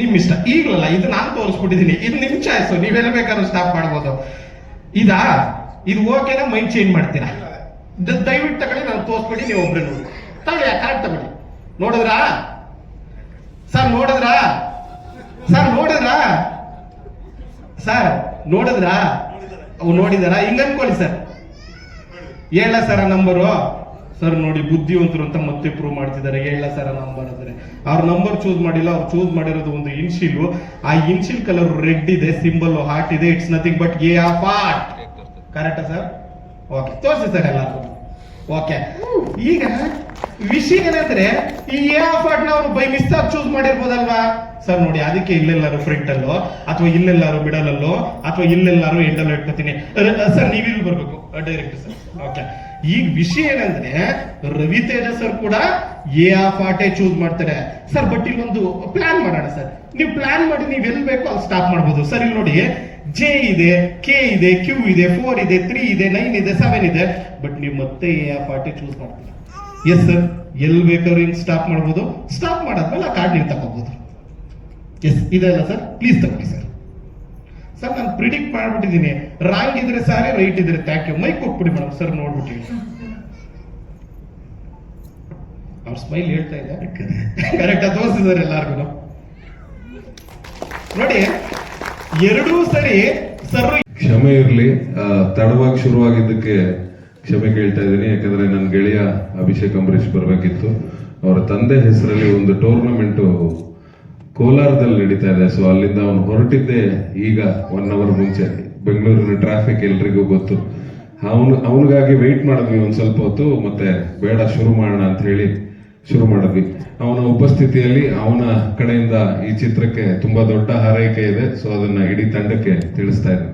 ನಿಮ್ ಇಷ್ಟ. ಈಗಲಲ್ಲ ಇದು ನಾನು ತೋರಿಸ್ಬಿಟ್ಟಿದ್ದೀನಿ. ಇದು ನಿಮ್ ಚಾಯ್ಸ್ ನೀವೆಲ್ಲ ಬೇಕಾದ್ರೂ ಸ್ಟಾಪ್ ಮಾಡ್ಬೋದು. ಇದಾ? ಇದು ಓಕೆನಾ ಮೈಂಡ್ ಚೇಂಜ್ ಮಾಡ್ತೀರಾ? ದಯವಿಟ್ಟು ತಗೊಳ್ಳಿ ನಾನು ತೋರಿಸ್ಬಿಡಿ ನೀವು ಒಬ್ರು ನೋಡಿ. ತಗೊಳ್ಳಿ ಕರೆಕ್ಟ್ ತಗೊಳ್ಳಿ. ನೋಡಿದ್ರಾ? ಸರ್ ನೋಡಿದ್ರಾ? ಸರ್ ನೋಡಿದ್ರಾ? ಸರ್ ನೋಡಿದ್ರಾ? ಅವು ನೋಡಿದಾರಾ? ಹಿಂಗ ಅನ್ಕೊಳ್ಳಿ ಸರ್ ಏಳ ಸರ್ ನಂಬರು ಸರ್ ನೋಡಿ ಬುದ್ಧಿವಂತರು ಅಂತ ಮತ್ತೆ ಪ್ರೂವ್ ಮಾಡ್ತಿದ್ದಾರೆ. ಹೇಳ ಸರ್ ನಂಬರ್ ಅಂದ್ರೆ. ಅವ್ರ ನಂಬರ್ ಚೂಸ್ ಮಾಡಿಲ್ಲ, ಅವ್ರು ಚೂಸ್ ಮಾಡಿರೋದು ಒಂದು ಇನ್ಶಿಲ್ ಆ ಇನ್ಶಿಲ್ ಕಲರ್ ರೆಡ್ ಇದೆ ಸಿಂಬಲ್ ಹಾರ್ಟ್ ಇದೆ it's nothing but A of heart ಕರೆಕ್ಟಾ ಸರ್ ಓಕೆ ತೋರಿಸಿ ಸರ್ ಎಲ್ಲರೂ ಓಕೆ ಈಗ ವಿಷಯ ಏನಂದ್ರೆ, ಈ ಎ ಆಫ್ ಆರ್ಟ್ ನಾವು ಬೈ ಮಿಸ್ ಆಗಿ ಚೂಸ್ ಮಾಡಿರ್ಬೋದಲ್ವಾ? ಸರ್ ನೋಡಿ, ಅದಕ್ಕೆ ಇಲ್ಲೆಲ್ಲಾರು ಫ್ರಂಟ್ ಅಲ್ಲೋ, ಅಥವಾ ಇಲ್ಲೆಲ್ಲಾರು ಮಿಡಲ್ ಅಲ್ಲೋ, ಅಥವಾ ಇಲ್ಲೆಲ್ಲಾರು ಎಂಡಲ್ಲೋ ಇಟ್ಕೋತೀನಿ. ಸರ್ ನೀವಿಲ್ಲಿ ಬರ್ಬೇಕು. ಡೈರೆಕ್ಟ್ ಸರ್ ಓಕೆ ಈಗ ವಿಷಯ ಏನಂದ್ರೆ, ರವಿ ಸರ್ ಕೂಡ ಎ ಆಫ್ ಆಟೆ ಚೂಸ್ ಮಾಡ್ತಾರೆ. ಸರ್ ಬಟ್ ಇಲ್ಲೊಂದು ಪ್ಲಾನ್ ಮಾಡೋಣ ಸರ್ ನೀವು ಪ್ಲಾನ್ ಮಾಡಿ, ನೀವು ಎಲ್ಲಿ ಬೇಕೋ ಅಲ್ಲಿ ಸ್ಟಾಪ್ ಮಾಡ್ಬೋದು. ಸರ್ ಇಲ್ಲಿ ನೋಡಿ ಜೆ ಇದೆ ಕೆ ಇದೆ ಕ್ಯೂ ಇದೆ ಫೋರ್ ಇದೆ ತ್ರೀ ಇದೆ ನೈನ್ ಇದೆ ಸೆವೆನ್ ಇದೆ. ಬಟ್ ನೀವು ಮತ್ತೆ ಎ ಆಫ್ ಆಟೆ ಚೂಸ್ ಮಾಡ್ತೀರಾ? ಎಸ್ ಸರ್ ಎಲ್ಲಿ ಬೇಕಾದ್ರೂ ಹಿಂಗ್ ಸ್ಟಾಪ್ ಮಾಡ್ಬೋದು. ಸ್ಟಾಪ್ ಮಾಡಾದ್ಮೇಲೆ ಆ ಕಾರ್ಡ್ ನೀವು ತಗೋಬಹುದು ಎಸ್ ಇದೆಲ್ಲ ಸರ್ ಪ್ಲೀಸ್ ತಗೊಳ್ಳಿ ಸರ್ ಸರ್ ನಾನು ಪ್ರಿಡಿಕ್ಟ್ ಮಾಡ್ಬಿಟ್ಟಿದ್ದೀನಿ. ರಾಂಗ್ ಇದ್ರೆ ಸಾರಿ ರೈಟ್ ಇದ್ರೆ. ಥ್ಯಾಂಕ್ ಯು ಮೈಕ್ ಕೊಟ್ಬಿಡಿ ಮೇಡಮ್ ಸರ್ ನೋಡ್ಬಿಟ್ಟಿ ಅವ್ರ ಸ್ಮೈಲ್ ಹೇಳ್ತಾ ಇದೆ ಕರೆಕ್ಟ್ ತೋರಿಸಿದ್ದಾರೆ ಎಲ್ಲಾರ್ಗು ನೋಡಿ, ಎರಡೂ ಸರಿ ಸರ್ ಕ್ಷಮೆ ಇರಲಿ. ತಡವಾಗಿ ಶುರುವಾಗಿದ್ದಕ್ಕೆ ಕ್ಷಮೆ ಕೇಳ್ತಾ ಇದ್ದೀನಿ. ಯಾಕಂದ್ರೆ ನನ್ನ ಗೆಳೆಯ ಅಭಿಷೇಕ್ ಅಂಬರೀಶ್ ಬರಬೇಕಿತ್ತು. ಅವರ ತಂದೆ ಹೆಸರಲ್ಲಿ ಒಂದು ಟೂರ್ನಮೆಂಟು ಕೋಲಾರದಲ್ಲಿ ನಡೀತಾ ಇದೆ. ಸೊ ಅಲ್ಲಿಂದ ಅವನು ಹೊರಟಿದ್ದೆ ಈಗ ಒನ್ ಅವರ್ ಮುಂಚೆ. ಬೆಂಗಳೂರಿನ ಟ್ರಾಫಿಕ್ ಎಲ್ರಿಗೂ ಗೊತ್ತು. ಅವನು, ಅವನಿಗಾಗಿ ವೆಯ್ಟ್ ಮಾಡಿದ್ವಿ ಒಂದು ಸ್ವಲ್ಪ ಹೊತ್ತು. ಮತ್ತೆ ಬೇಡ, ಶುರು ಮಾಡೋಣ ಅಂತ ಹೇಳಿ ಶುರು ಮಾಡಿದ್ವಿ. ಅವನ ಉಪಸ್ಥಿತಿಯಲ್ಲಿ ಅವನ ಕಡೆಯಿಂದ ಈ ಚಿತ್ರಕ್ಕೆ ತುಂಬಾ ದೊಡ್ಡ ಹಾರೈಕೆ ಇದೆ. ಸೊ ಅದನ್ನ ಇಡೀ ತಂಡಕ್ಕೆ ತಿಳಿಸ್ತಾ ಇದ್ದೆ.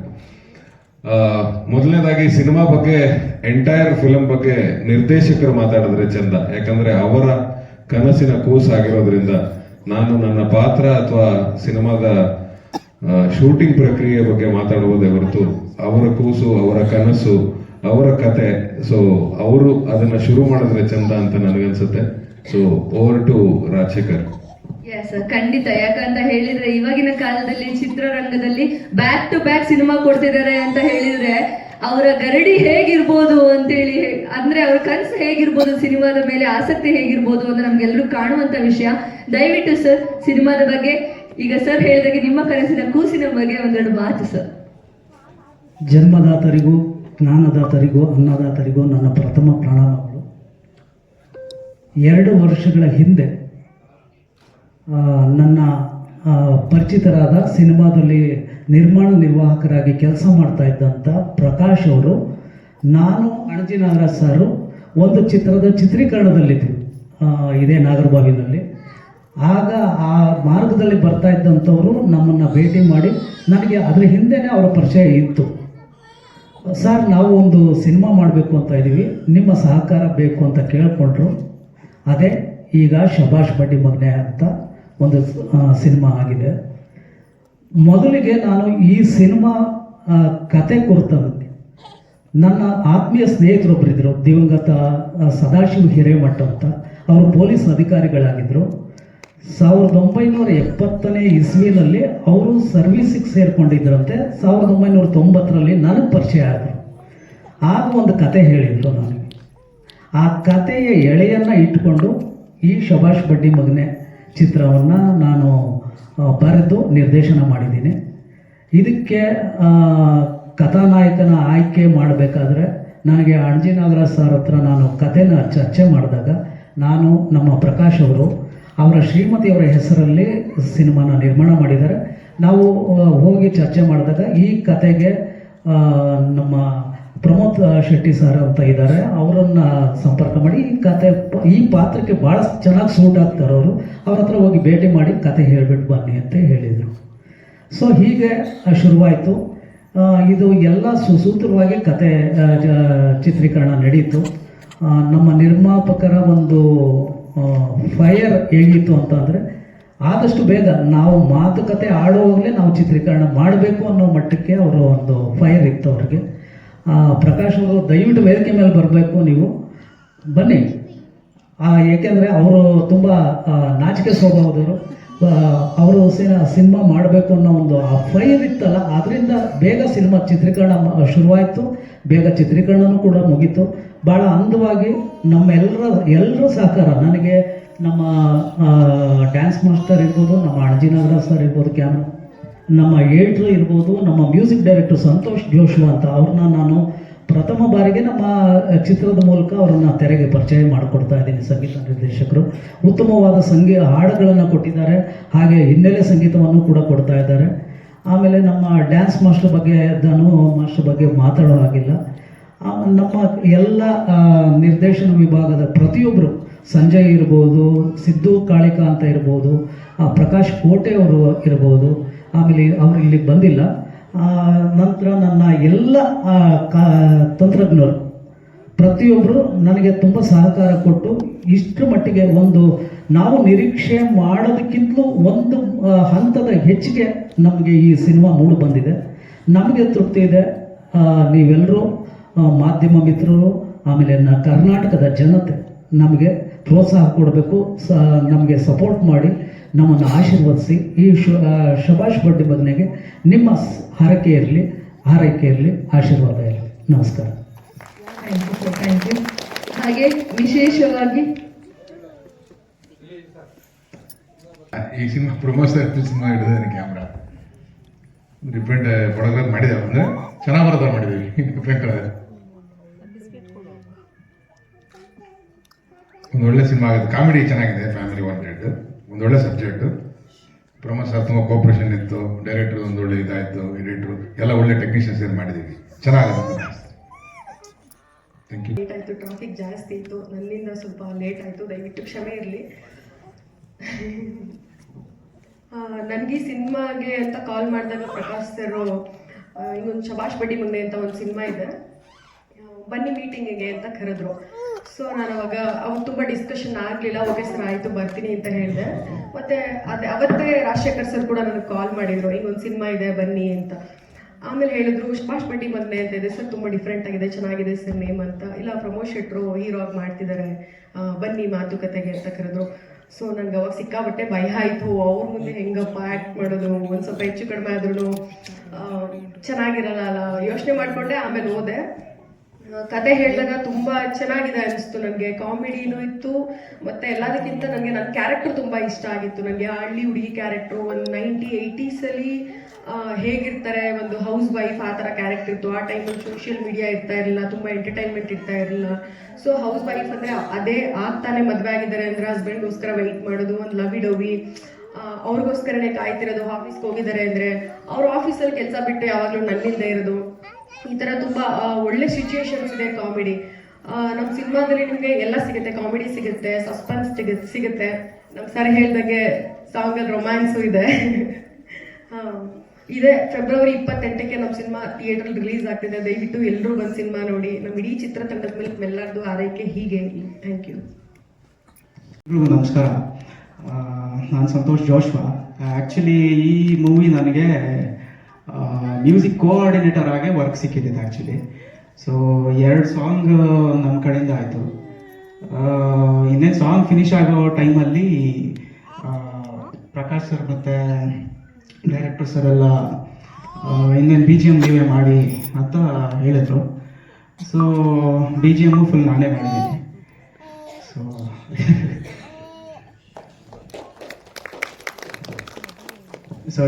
ಮೊದಲನೇದಾಗಿ ಸಿನಿಮಾ ಬಗ್ಗೆ ಎಂಟೈರ್ ಫಿಲಂ ಬಗ್ಗೆ ನಿರ್ದೇಶಕರು ಮಾತಾಡಿದ್ರೆ ಚಂದ. ಯಾಕಂದ್ರೆ ಅವರ ಕನಸಿನ ಕೂಸ್ ಆಗಿರೋದ್ರಿಂದ ನಾನು ನನ್ನ ಪಾತ್ರ ಅಥವಾ ಸಿನಿಮಾದ ಶೂಟಿಂಗ್ ಪ್ರಕ್ರಿಯೆ ಬಗ್ಗೆ ಮಾತಾಡುವುದೇ ಹೊರತು ಅವರ ಕೂಸು, ಅವರ ಕನಸು, ಅವರ ಕತೆ. ಸೊ ಅವರು ಅದನ್ನ ಶುರು ಮಾಡಿದ್ರೆ ಚಂದ ಅಂತ ನನಗನ್ಸುತ್ತೆ ಸೊ ಓವರ್ ಟು ರಾಜಶೇಖರ್. ಖಂಡಿತ. ಯಾಕಂತ ಹೇಳಿದ್ರೆ, ಇವಾಗಿನ ಕಾಲದಲ್ಲಿ ಚಿತ್ರರಂಗದಲ್ಲಿ ಬ್ಯಾಕ್ ಟು ಬ್ಯಾಕ್ ಸಿನಿಮಾ ಕೊಡ್ತಿದ್ದಾರೆ ಅಂತ ಹೇಳಿದ್ರೆ ಅವರ ಗರಡಿ ಹೇಗಿರ್ಬೋದು ಅಂತೇಳಿ, ಅಂದ್ರೆ ಅವ್ರ ಕನಸು ಹೇಗಿರ್ಬೋದು ಸಿನಿಮಾದ ಮೇಲೆ ಆಸಕ್ತಿ ಹೇಗಿರ್ಬೋದು ಅಂತ ನಮ್ಗೆಲ್ಲರೂ ಕಾಣುವಂತ ವಿಷಯ. ದಯವಿಟ್ಟು ಸರ್, ಸಿನಿಮಾದ ಬಗ್ಗೆ, ಈಗ ಸರ್ ಹೇಳಿದಾಗೆ ನಿಮ್ಮ ಕನಸಿನ ಕೂಸಿನ ಬಗ್ಗೆ ಒಂದೆರಡು ಮಾತು ಸರ್. ಜನ್ಮದಾತರಿಗೂ, ಜ್ಞಾನದಾತರಿಗೂ, ಅನ್ನದಾತರಿಗೂ ನನ್ನ ಪ್ರಥಮ ಪ್ರಣಾಮಗಳು. ಎರಡು ವರ್ಷಗಳ ಹಿಂದೆ ನನ್ನ ಪರಿಚಿತರಾದ ಸಿನಿಮಾದಲ್ಲಿ ನಿರ್ಮಾಣ ನಿರ್ವಾಹಕರಾಗಿ ಕೆಲಸ ಮಾಡ್ತಾ ಇದ್ದಂಥ ಪ್ರಕಾಶ್ ಅವರು, ನಾನು, ಅಣಜಿ ನಾಗರಾಜ್ ಸಾರು ಒಂದು ಚಿತ್ರದ ಚಿತ್ರೀಕರಣದಲ್ಲಿದ್ದೆವು ಇದೇ ನಾಗರಬಾವಿನಲ್ಲಿ. ಆಗ ಆ ಮಾರ್ಗದಲ್ಲಿ ಬರ್ತಾ ಇದ್ದಂಥವರು ನಮ್ಮನ್ನು ಭೇಟಿ ಮಾಡಿ ನನಗೆ ಅದರ ಹಿಂದೆನೇ ಅವರ ಪರಿಚಯ ಇತ್ತು. ಸರ್, ನಾವು ಒಂದು ಸಿನಿಮಾ ಮಾಡಬೇಕು ಅಂತ ಇದ್ದೀವಿ, ನಿಮ್ಮ ಸಹಕಾರ ಬೇಕು ಅಂತ ಕೇಳಿಕೊಂಡ್ರು. ಅದೇ, ಈಗ ಶಬಾಷ್ ಬಡ್ಡಿ ಮಗ್ನೆ ಅಂತ ಒಂದು ಸಿನಿಮಾ ಆಗಿದೆ. ಮೊದಲಿಗೆ ನಾನು ಈ ಸಿನಿಮಾ ಕತೆ ಕುರಿತಂತೆ ನನ್ನ ಆತ್ಮೀಯ ಸ್ನೇಹಿತರೊಬ್ಬರಿದ್ದರು ದಿವಂಗತ ಸದಾಶಿವ ಹಿರೇಮಠ ಅಂತ, ಅವರು ಪೊಲೀಸ್ ಅಧಿಕಾರಿಗಳಾಗಿದ್ದರು ಸಾವಿರದ ಒಂಬೈನೂರ ಎಪ್ಪತ್ತನೇ ಇಸ್ವಿನಲ್ಲಿ ಅವರು ಸರ್ವೀಸಿಗೆ ಸೇರ್ಕೊಂಡಿದ್ರಂತೆ, ಸಾವಿರದ ಒಂಬೈನೂರ ತೊಂಬತ್ತರಲ್ಲಿ ನನಗೆ ಪರಿಚಯ ಆದರು. ಆಗ ಒಂದು ಕತೆ ಹೇಳಿದರು ನನಗೆ. ಆ ಕತೆಯ ಎಳೆಯನ್ನು ಇಟ್ಟುಕೊಂಡು ಈ ಶಬಾಷ್ ಬಡ್ಡಿ ಮಗನೆ ಚಿತ್ರವನ್ನು ನಾನು ಬರೆದು ನಿರ್ದೇಶನ ಮಾಡಿದ್ದೀನಿ. ಇದಕ್ಕೆ ಕಥಾನಾಯಕನ ಆಯ್ಕೆ ಮಾಡಬೇಕಾದ್ರೆ ನನಗೆ ಅಣಜಿ ನಾಗರಾಜ್ ಸರ್ ಹತ್ರ ನಾನು ಕಥೆನ ಚರ್ಚೆ ಮಾಡಿದಾಗ ನಾನು ನಮ್ಮ ಪ್ರಕಾಶ್ ಅವರು ಅವರ ಶ್ರೀಮತಿಯವರ ಹೆಸರಲ್ಲಿ ಸಿನಿಮಾನ ನಿರ್ಮಾಣ ಮಾಡಿದ್ದಾರೆ. ನಾವು ಹೋಗಿ ಚರ್ಚೆ ಮಾಡಿದಾಗ ಈ ಕತೆಗೆ ನಮ್ಮ ಪ್ರಮೋದ್ ಶೆಟ್ಟಿ ಸರ್ ಅಂತ ಇದ್ದಾರೆ. ಅವರನ್ನ ಸಂಪರ್ಕ ಮಾಡಿ ಈ ಕತೆ ಈ ಪಾತ್ರಕ್ಕೆ ಭಾಳ ಚೆನ್ನಾಗಿ ಸೂಟ್ ಆಗ್ತಾರೆ ಅವರು. ಅವ್ರ ಹತ್ರ ಹೋಗಿ ಭೇಟಿ ಮಾಡಿ ಕತೆ ಹೇಳ್ಬಿಟ್ಟು ಬನ್ನಿ ಅಂತ ಹೇಳಿದರು. ಸೊ ಹೀಗೆ ಶುರುವಾಯಿತು. ಇದು ಎಲ್ಲ ಸುಸೂತ್ರವಾಗಿ ಕತೆ ಚಿತ್ರೀಕರಣ ನಡೀತು. ನಮ್ಮ ನಿರ್ಮಾಪಕರ ಒಂದು ಫೈರ್ ಹೇಗಿತ್ತು ಅಂತಂದರೆ ಆದಷ್ಟು ಬೇಗ ನಾವು ಮಾತುಕತೆ ಆಡುವಾಗಲೇ ನಾವು ಚಿತ್ರೀಕರಣ ಮಾಡಬೇಕು ಅನ್ನೋ ಮಟ್ಟಕ್ಕೆ ಅವರು ಒಂದು ಫೈರ್ ಇತ್ತು ಅವ್ರಿಗೆ. ಪ್ರಕಾಶ್ ಅವರು ದಯವಿಟ್ಟು ವೇದಿಕೆ ಮೇಲೆ ಬರಬೇಕು ನೀವು. ಬನ್ನಿ. ಆ, ಏಕೆಂದರೆ ಅವರು ತುಂಬ ಆ, ನಾಚಿಕೆ ಸ್ವಭಾವದವರು. ಅವರು ಸಿನಿಮಾ ಮಾಡಬೇಕು ಅನ್ನೋ ಒಂದು ಆ ಫೈರ್ ಇತ್ತಲ್ಲ ಅದರಿಂದ ಬೇಗ ಸಿನಿಮಾ ಚಿತ್ರೀಕರಣ ಶುರುವಾಯಿತು. ಬೇಗ ಚಿತ್ರೀಕರಣನೂ ಕೂಡ ಮುಗೀತು. ಭಾಳ ಅಂದವಾಗಿ ನಮ್ಮೆಲ್ಲರ ಎಲ್ಲರ ಸಹಕಾರ. ನನಗೆ ನಮ್ಮ ಡ್ಯಾನ್ಸ್ ಮಾಸ್ಟರ್ ಇರ್ಬೋದು ನಮ್ಮ ಅಣಜಿನಗರ ಸರ್ ಇರ್ಬೋದು ಕ್ಯಾಮ್ರಾ ನಮ್ಮ ಏಟ್ರು ಇರ್ಬೋದು, ನಮ್ಮ ಮ್ಯೂಸಿಕ್ ಡೈರೆಕ್ಟರ್ ಸಂತೋಷ್ ಜೋಶು ಅಂತ ಅವ್ರನ್ನ ನಾನು ಪ್ರಥಮ ಬಾರಿಗೆ ನಮ್ಮ ಚಿತ್ರದ ಮೂಲಕ ಅವರನ್ನ ತೆರೆಗೆ ಪರಿಚಯ ಮಾಡಿಕೊಡ್ತಾ ಇದ್ದೀನಿ ಸಂಗೀತ ನಿರ್ದೇಶಕರು. ಉತ್ತಮವಾದ ಸಂಗೀತ ಹಾಡುಗಳನ್ನು ಕೊಟ್ಟಿದ್ದಾರೆ, ಹಾಗೆ ಹಿನ್ನೆಲೆ ಸಂಗೀತವನ್ನು ಕೂಡ ಕೊಡ್ತಾ ಇದ್ದಾರೆ. ಆಮೇಲೆ ನಮ್ಮ ಡ್ಯಾನ್ಸ್ ಮಾಸ್ಟರ್ ಬಗ್ಗೆ ನಾನು ಮಾಸ್ಟರ್ ಬಗ್ಗೆ ಮಾತಾಡೋ ಹಾಗಿಲ್ಲ. ನಮ್ಮ ಎಲ್ಲ ನಿರ್ದೇಶನ ವಿಭಾಗದ ಪ್ರತಿಯೊಬ್ಬರು ಸಂಜಯ್ ಇರ್ಬೋದು, ಸಿದ್ದು ಕಾಳಿಕಾ ಅಂತ ಇರ್ಬೋದು ಪ್ರಕಾಶ್ ಕೋಟೆ ಅವರು ಇರ್ಬೋದು ಆಮೇಲೆ ಅವರು ಇಲ್ಲಿ ಬಂದಿಲ್ಲ. ನಂತರ ನನ್ನ ಎಲ್ಲ ತಂತ್ರಜ್ಞರು ಪ್ರತಿಯೊಬ್ಬರು ನನಗೆ ತುಂಬ ಸಹಕಾರ ಕೊಟ್ಟು ಇಷ್ಟರ ಮಟ್ಟಿಗೆ ಒಂದು ನಾವು ನಿರೀಕ್ಷೆ ಮಾಡೋದಕ್ಕಿಂತಲೂ ಒಂದು ಹಂತದ ಹೆಚ್ಚಿಗೆ ನಮಗೆ ಈ ಸಿನಿಮಾ ಮೂಡು ಬಂದಿದೆ. ನಮಗೆ ತೃಪ್ತಿ ಇದೆ. ನೀವೆಲ್ಲರೂ ಮಾಧ್ಯಮ ಮಿತ್ರರು, ಆಮೇಲೆ ನ, ಕರ್ನಾಟಕದ ಜನತೆ ನಮಗೆ ಪ್ರೋತ್ಸಾಹ ಕೊಡಬೇಕು. ಸ, ನಮಗೆ ಸಪೋರ್ಟ್ ಮಾಡಿ. ನಮ್ಮನ್ನು ಆಶೀರ್ವದಿಸಿ. ಈ ಶು ಶಭಾಷ್ ಶಬಾಷ್ ಬಡ್ಡಿ ಬದನೆಗೆ ನಿಮ್ಮ ಹರಕೆ ಇರಲಿ ಹಾರೈಕೆ ಇರಲಿ ಆಶೀರ್ವಾದ ಇರಲಿ. ನಮಸ್ಕಾರ. ಥ್ಯಾಂಕ್ ಯು ಸರ್ ಹಾಗೆ ವಿಶೇಷವಾಗಿ ಈ ಸಿನಿಮಾ ಪ್ರಮೋಷನ್ ಸಿನಿಮಾ ಹಿಡಿದ್ರೆ ಕ್ಯಾಮ್ರಾ ಡಿಪೆಂಡ್ ಫೋಟೋಗ್ರಾಫ್ ಮಾಡಿದ್ದೇವೆ ಅಂದ್ರೆ ಚೆನ್ನಾಗಿ ಬರೋದ ಮಾಡಿದ್ದೀವಿ ಡಿಪೆಂಡ್ ಒಂದು ಒಳ್ಳೆ ಸಿನಿಮಾ ಆಗುತ್ತೆ. ಕಾಮಿಡಿ ಚೆನ್ನಾಗಿದೆ ಫ್ಯಾಮಿಲಿ ವಾಂಟೆಡ್ ಒಂದು ಒಳ್ಳೆ ಸಬ್ಜೆಕ್ಟ್ ಪ್ರಮೋದ್ ಸರ್ ತುಂಬ ಕೋಪರೇಷನ್ ಇತ್ತು ಡೈರೆಕ್ಟರ್ ಒಂದು ಒಳ್ಳೆ ಇದಾಯಿತು ಎಡಿಟ್ರು ಎಲ್ಲ ಒಳ್ಳೆ ಟೆಕ್ನಿಷಿಯನ್ಸ್ ಏನು ಮಾಡಿದ್ದೀವಿ ಚೆನ್ನಾಗುತ್ತೆ ಥ್ಯಾಂಕ್ ಯು ಲೇಟ್ ಆಯಿತು ಟ್ರಾಫಿಕ್ ಜಾಸ್ತಿ ಇತ್ತು. ನನ್ನಿಂದ ಸ್ವಲ್ಪ ಲೇಟ್ ಆಯಿತು, ದಯವಿಟ್ಟು ಕ್ಷಮೆ ಇರಲಿ. ನನಗೆ ಸಿನಿಮಾಗೆ ಅಂತ ಕಾಲ್ ಮಾಡಿದಾಗ ಪ್ರಕಾಶ್ ಸರ್ ಇನ್ನೊಂದು ಶಬಾಷ್ ಬಡ್ಡಿ ಮುಂದೆ ಅಂತ ಒಂದು ಸಿನಿಮಾ ಇದೆ. ಬನ್ನಿ ಮೀಟಿಂಗಿಗೆ ಅಂತ ಕರೆದ್ರು. ಸೊ ನಾನು ಅವಾಗ ಅವ್ರು ತುಂಬ ಡಿಸ್ಕಷನ್ ಆಗಲಿಲ್ಲ. ಓಕೆ ಸರ್ ಆಯಿತು ಬರ್ತೀನಿ ಅಂತ ಹೇಳಿದೆ. ಮತ್ತೆ ಅದೇ ಅವತ್ತೇ ರಾಜಶೇಖರ್ ಸರ್ ಕೂಡ ನನಗೆ ಕಾಲ್ ಮಾಡಿದ್ರು. ಒಂದು ಸಿನಿಮಾ ಇದೆ ಬನ್ನಿ ಅಂತ. ಆಮೇಲೆ ಹೇಳಿದ್ರು ಸುಭಾಷ್ ಪಟ್ಟಿ ಬಂದೆ ಅಂತ ಇದೆ ಸರ್ ತುಂಬ ಡಿಫ್ರೆಂಟ್ ಆಗಿದೆ ಚೆನ್ನಾಗಿದೆ ಸರ್ ನೇಮ್ ಅಂತ. ಇಲ್ಲ ಪ್ರಮೋದ್ ಶೆಟ್ರು ಹೀರೋ ಆಗಿ ಮಾಡ್ತಿದ್ದಾರೆ ಬನ್ನಿ ಮಾತುಕತೆಗೆ ಅಂತ ಕರೆದ್ರು. ಸೊ ನನ್ಗೆ ಅವಾಗ ಸಿಕ್ಕಾಬಟ್ಟೆ ಭಯ ಆಯಿತು. ಅವ್ರ ಮುಂದೆ ಹೆಂಗಪ್ಪ ಆ್ಯಕ್ಟ್ ಮಾಡೋದು? ಒಂದು ಸ್ವಲ್ಪ ಹೆಚ್ಚು ಕಡಿಮೆ ಆದ್ರೂ ಚೆನ್ನಾಗಿರಲ್ಲ ಅಲ್ಲ? ಯೋಚನೆ ಮಾಡಿಕೊಂಡೆ ಆಮೇಲೆ ಆ, ಕತೆ ಹೇಳಿದಾಗ ತುಂಬಾ ಚೆನ್ನಾಗಿದೆ ಅನಿಸ್ತು ನನಗೆ ಕಾಮಿಡಿನೂ ಇತ್ತು, ಮತ್ತೆ ಎಲ್ಲದಕ್ಕಿಂತ ನನಗೆ ನನ್ನ ಕ್ಯಾರೆಕ್ಟರ್ ತುಂಬಾ ಇಷ್ಟ ಆಗಿತ್ತು. ನನಗೆ ಹಳ್ಳಿ ಹುಡುಗಿ ಕ್ಯಾರೆಕ್ಟ್ರು ಒಂದು ನೈಂಟಿ ಏಯ್ಟೀಸಲ್ಲಿ ಹೇಗಿರ್ತಾರೆ, ಒಂದು ಹೌಸ್ ವೈಫ್ ಆ ಥರ ಕ್ಯಾರೆಕ್ಟರ್ ಇತ್ತು. ಆ ಟೈಮಲ್ಲಿ ಸೋಷಿಯಲ್ ಮೀಡಿಯಾ ಇರ್ತಾ ಇರಲಿಲ್ಲ, ತುಂಬ ಎಂಟರ್ಟೈನ್ಮೆಂಟ್ ಇರ್ತಾ ಇರಲಿಲ್ಲ. ಸೊ ಹೌಸ್ ವೈಫ್ ಅಂದರೆ ಅದೇ ಆಗ್ತಾನೆ ಮದುವೆ ಆಗಿದ್ದಾರೆ ಅಂದರೆ ಹಸ್ಬೆಂಡ್ಗೋಸ್ಕರ ವೆಯ್ಟ್ ಮಾಡೋದು, ಒಂದು ಲವಿ ಡವಿ ಅವ್ರಿಗೋಸ್ಕರನೇ ಕಾಯ್ತಿರೋದು ಆಫೀಸ್ಗೆ ಹೋಗಿದ್ದಾರೆ ಅಂದರೆ ಅವ್ರ ಆಫೀಸಲ್ಲಿ ಕೆಲಸ ಬಿಟ್ಟು ಯಾವಾಗಲೂ ನನ್ನಿಂದ ಇರೋದು. ಈ ಥರ ತುಂಬ ಒಳ್ಳೆ ಸಿಚುಯೇಷನ್ಸ್ ಇದೆ ಕಾಮಿಡಿ ನಮ್ಮ ಸಿನಿಮಾದಲ್ಲಿ ನಿಮಗೆ ಎಲ್ಲ ಸಿಗುತ್ತೆ. ಕಾಮಿಡಿ ಸಿಗುತ್ತೆ ಸಸ್ಪೆನ್ಸ್ ಸಿಗುತ್ತೆ. ನಮ್ಮ ಸರ್ ಹೇಳ್ದಂಗೆ ಸಾಂಗಲ್ಲಿ ರೊಮ್ಯಾನ್ಸು ಇದೆ. ಇದೆ. ಫೆಬ್ರವರಿ ಇಪ್ಪತ್ತೆಂಟಕ್ಕೆ ನಮ್ಮ ಸಿನಿಮಾ ಥಿಯೇಟರ್ ರಿಲೀಸ್ ಆಗ್ತಿದೆ. ದಯವಿಟ್ಟು ಎಲ್ಲರೂ ಬಂದು ಸಿನಿಮಾ ನೋಡಿ. ನಮ್ಮ ಇಡೀ ಚಿತ್ರತಂಡದ ಮೇಲೆ ಎಲ್ಲರದು ಆರೈಕೆ ಹೀಗೆ ಥ್ಯಾಂಕ್ ಯು ನಮಸ್ಕಾರ. ನಾನು ಸಂತೋಷ್ ಜೋಶ್ವಾ. ಆ್ಯಕ್ಚುಲಿ ಈ ಮೂವಿ ನನಗೆ ಮ್ಯೂಸಿಕ್ ಕೋಆರ್ಡಿನೇಟರ್ ಆಗಿ ವರ್ಕ್ ಸಿಕ್ಕಿದ್ದಿದೆ ಆ್ಯಕ್ಚುಲಿ ಸೊ ಎರಡು ಸಾಂಗ್ ನಮ್ಮ ಕಡೆಯಿಂದ ಆಯಿತು. ಇನ್ನೇನು ಸಾಂಗ್ ಫಿನಿಶ್ ಆಗೋ ಟೈಮಲ್ಲಿ ಪ್ರಕಾಶ್ ಸರ್ ಮತ್ತು ಡೈರೆಕ್ಟರ್ ಸರ್ ಎಲ್ಲ ಇನ್ನೇನು ಬಿ ಜಿ ಎಂ ನೀವೇ ಮಾಡಿ ಅಂತ ಹೇಳಿದ್ರು. So B G M full ನಾನೇ ಮಾಡಿದ್ದೀನಿ. ಸೊ ಸೊ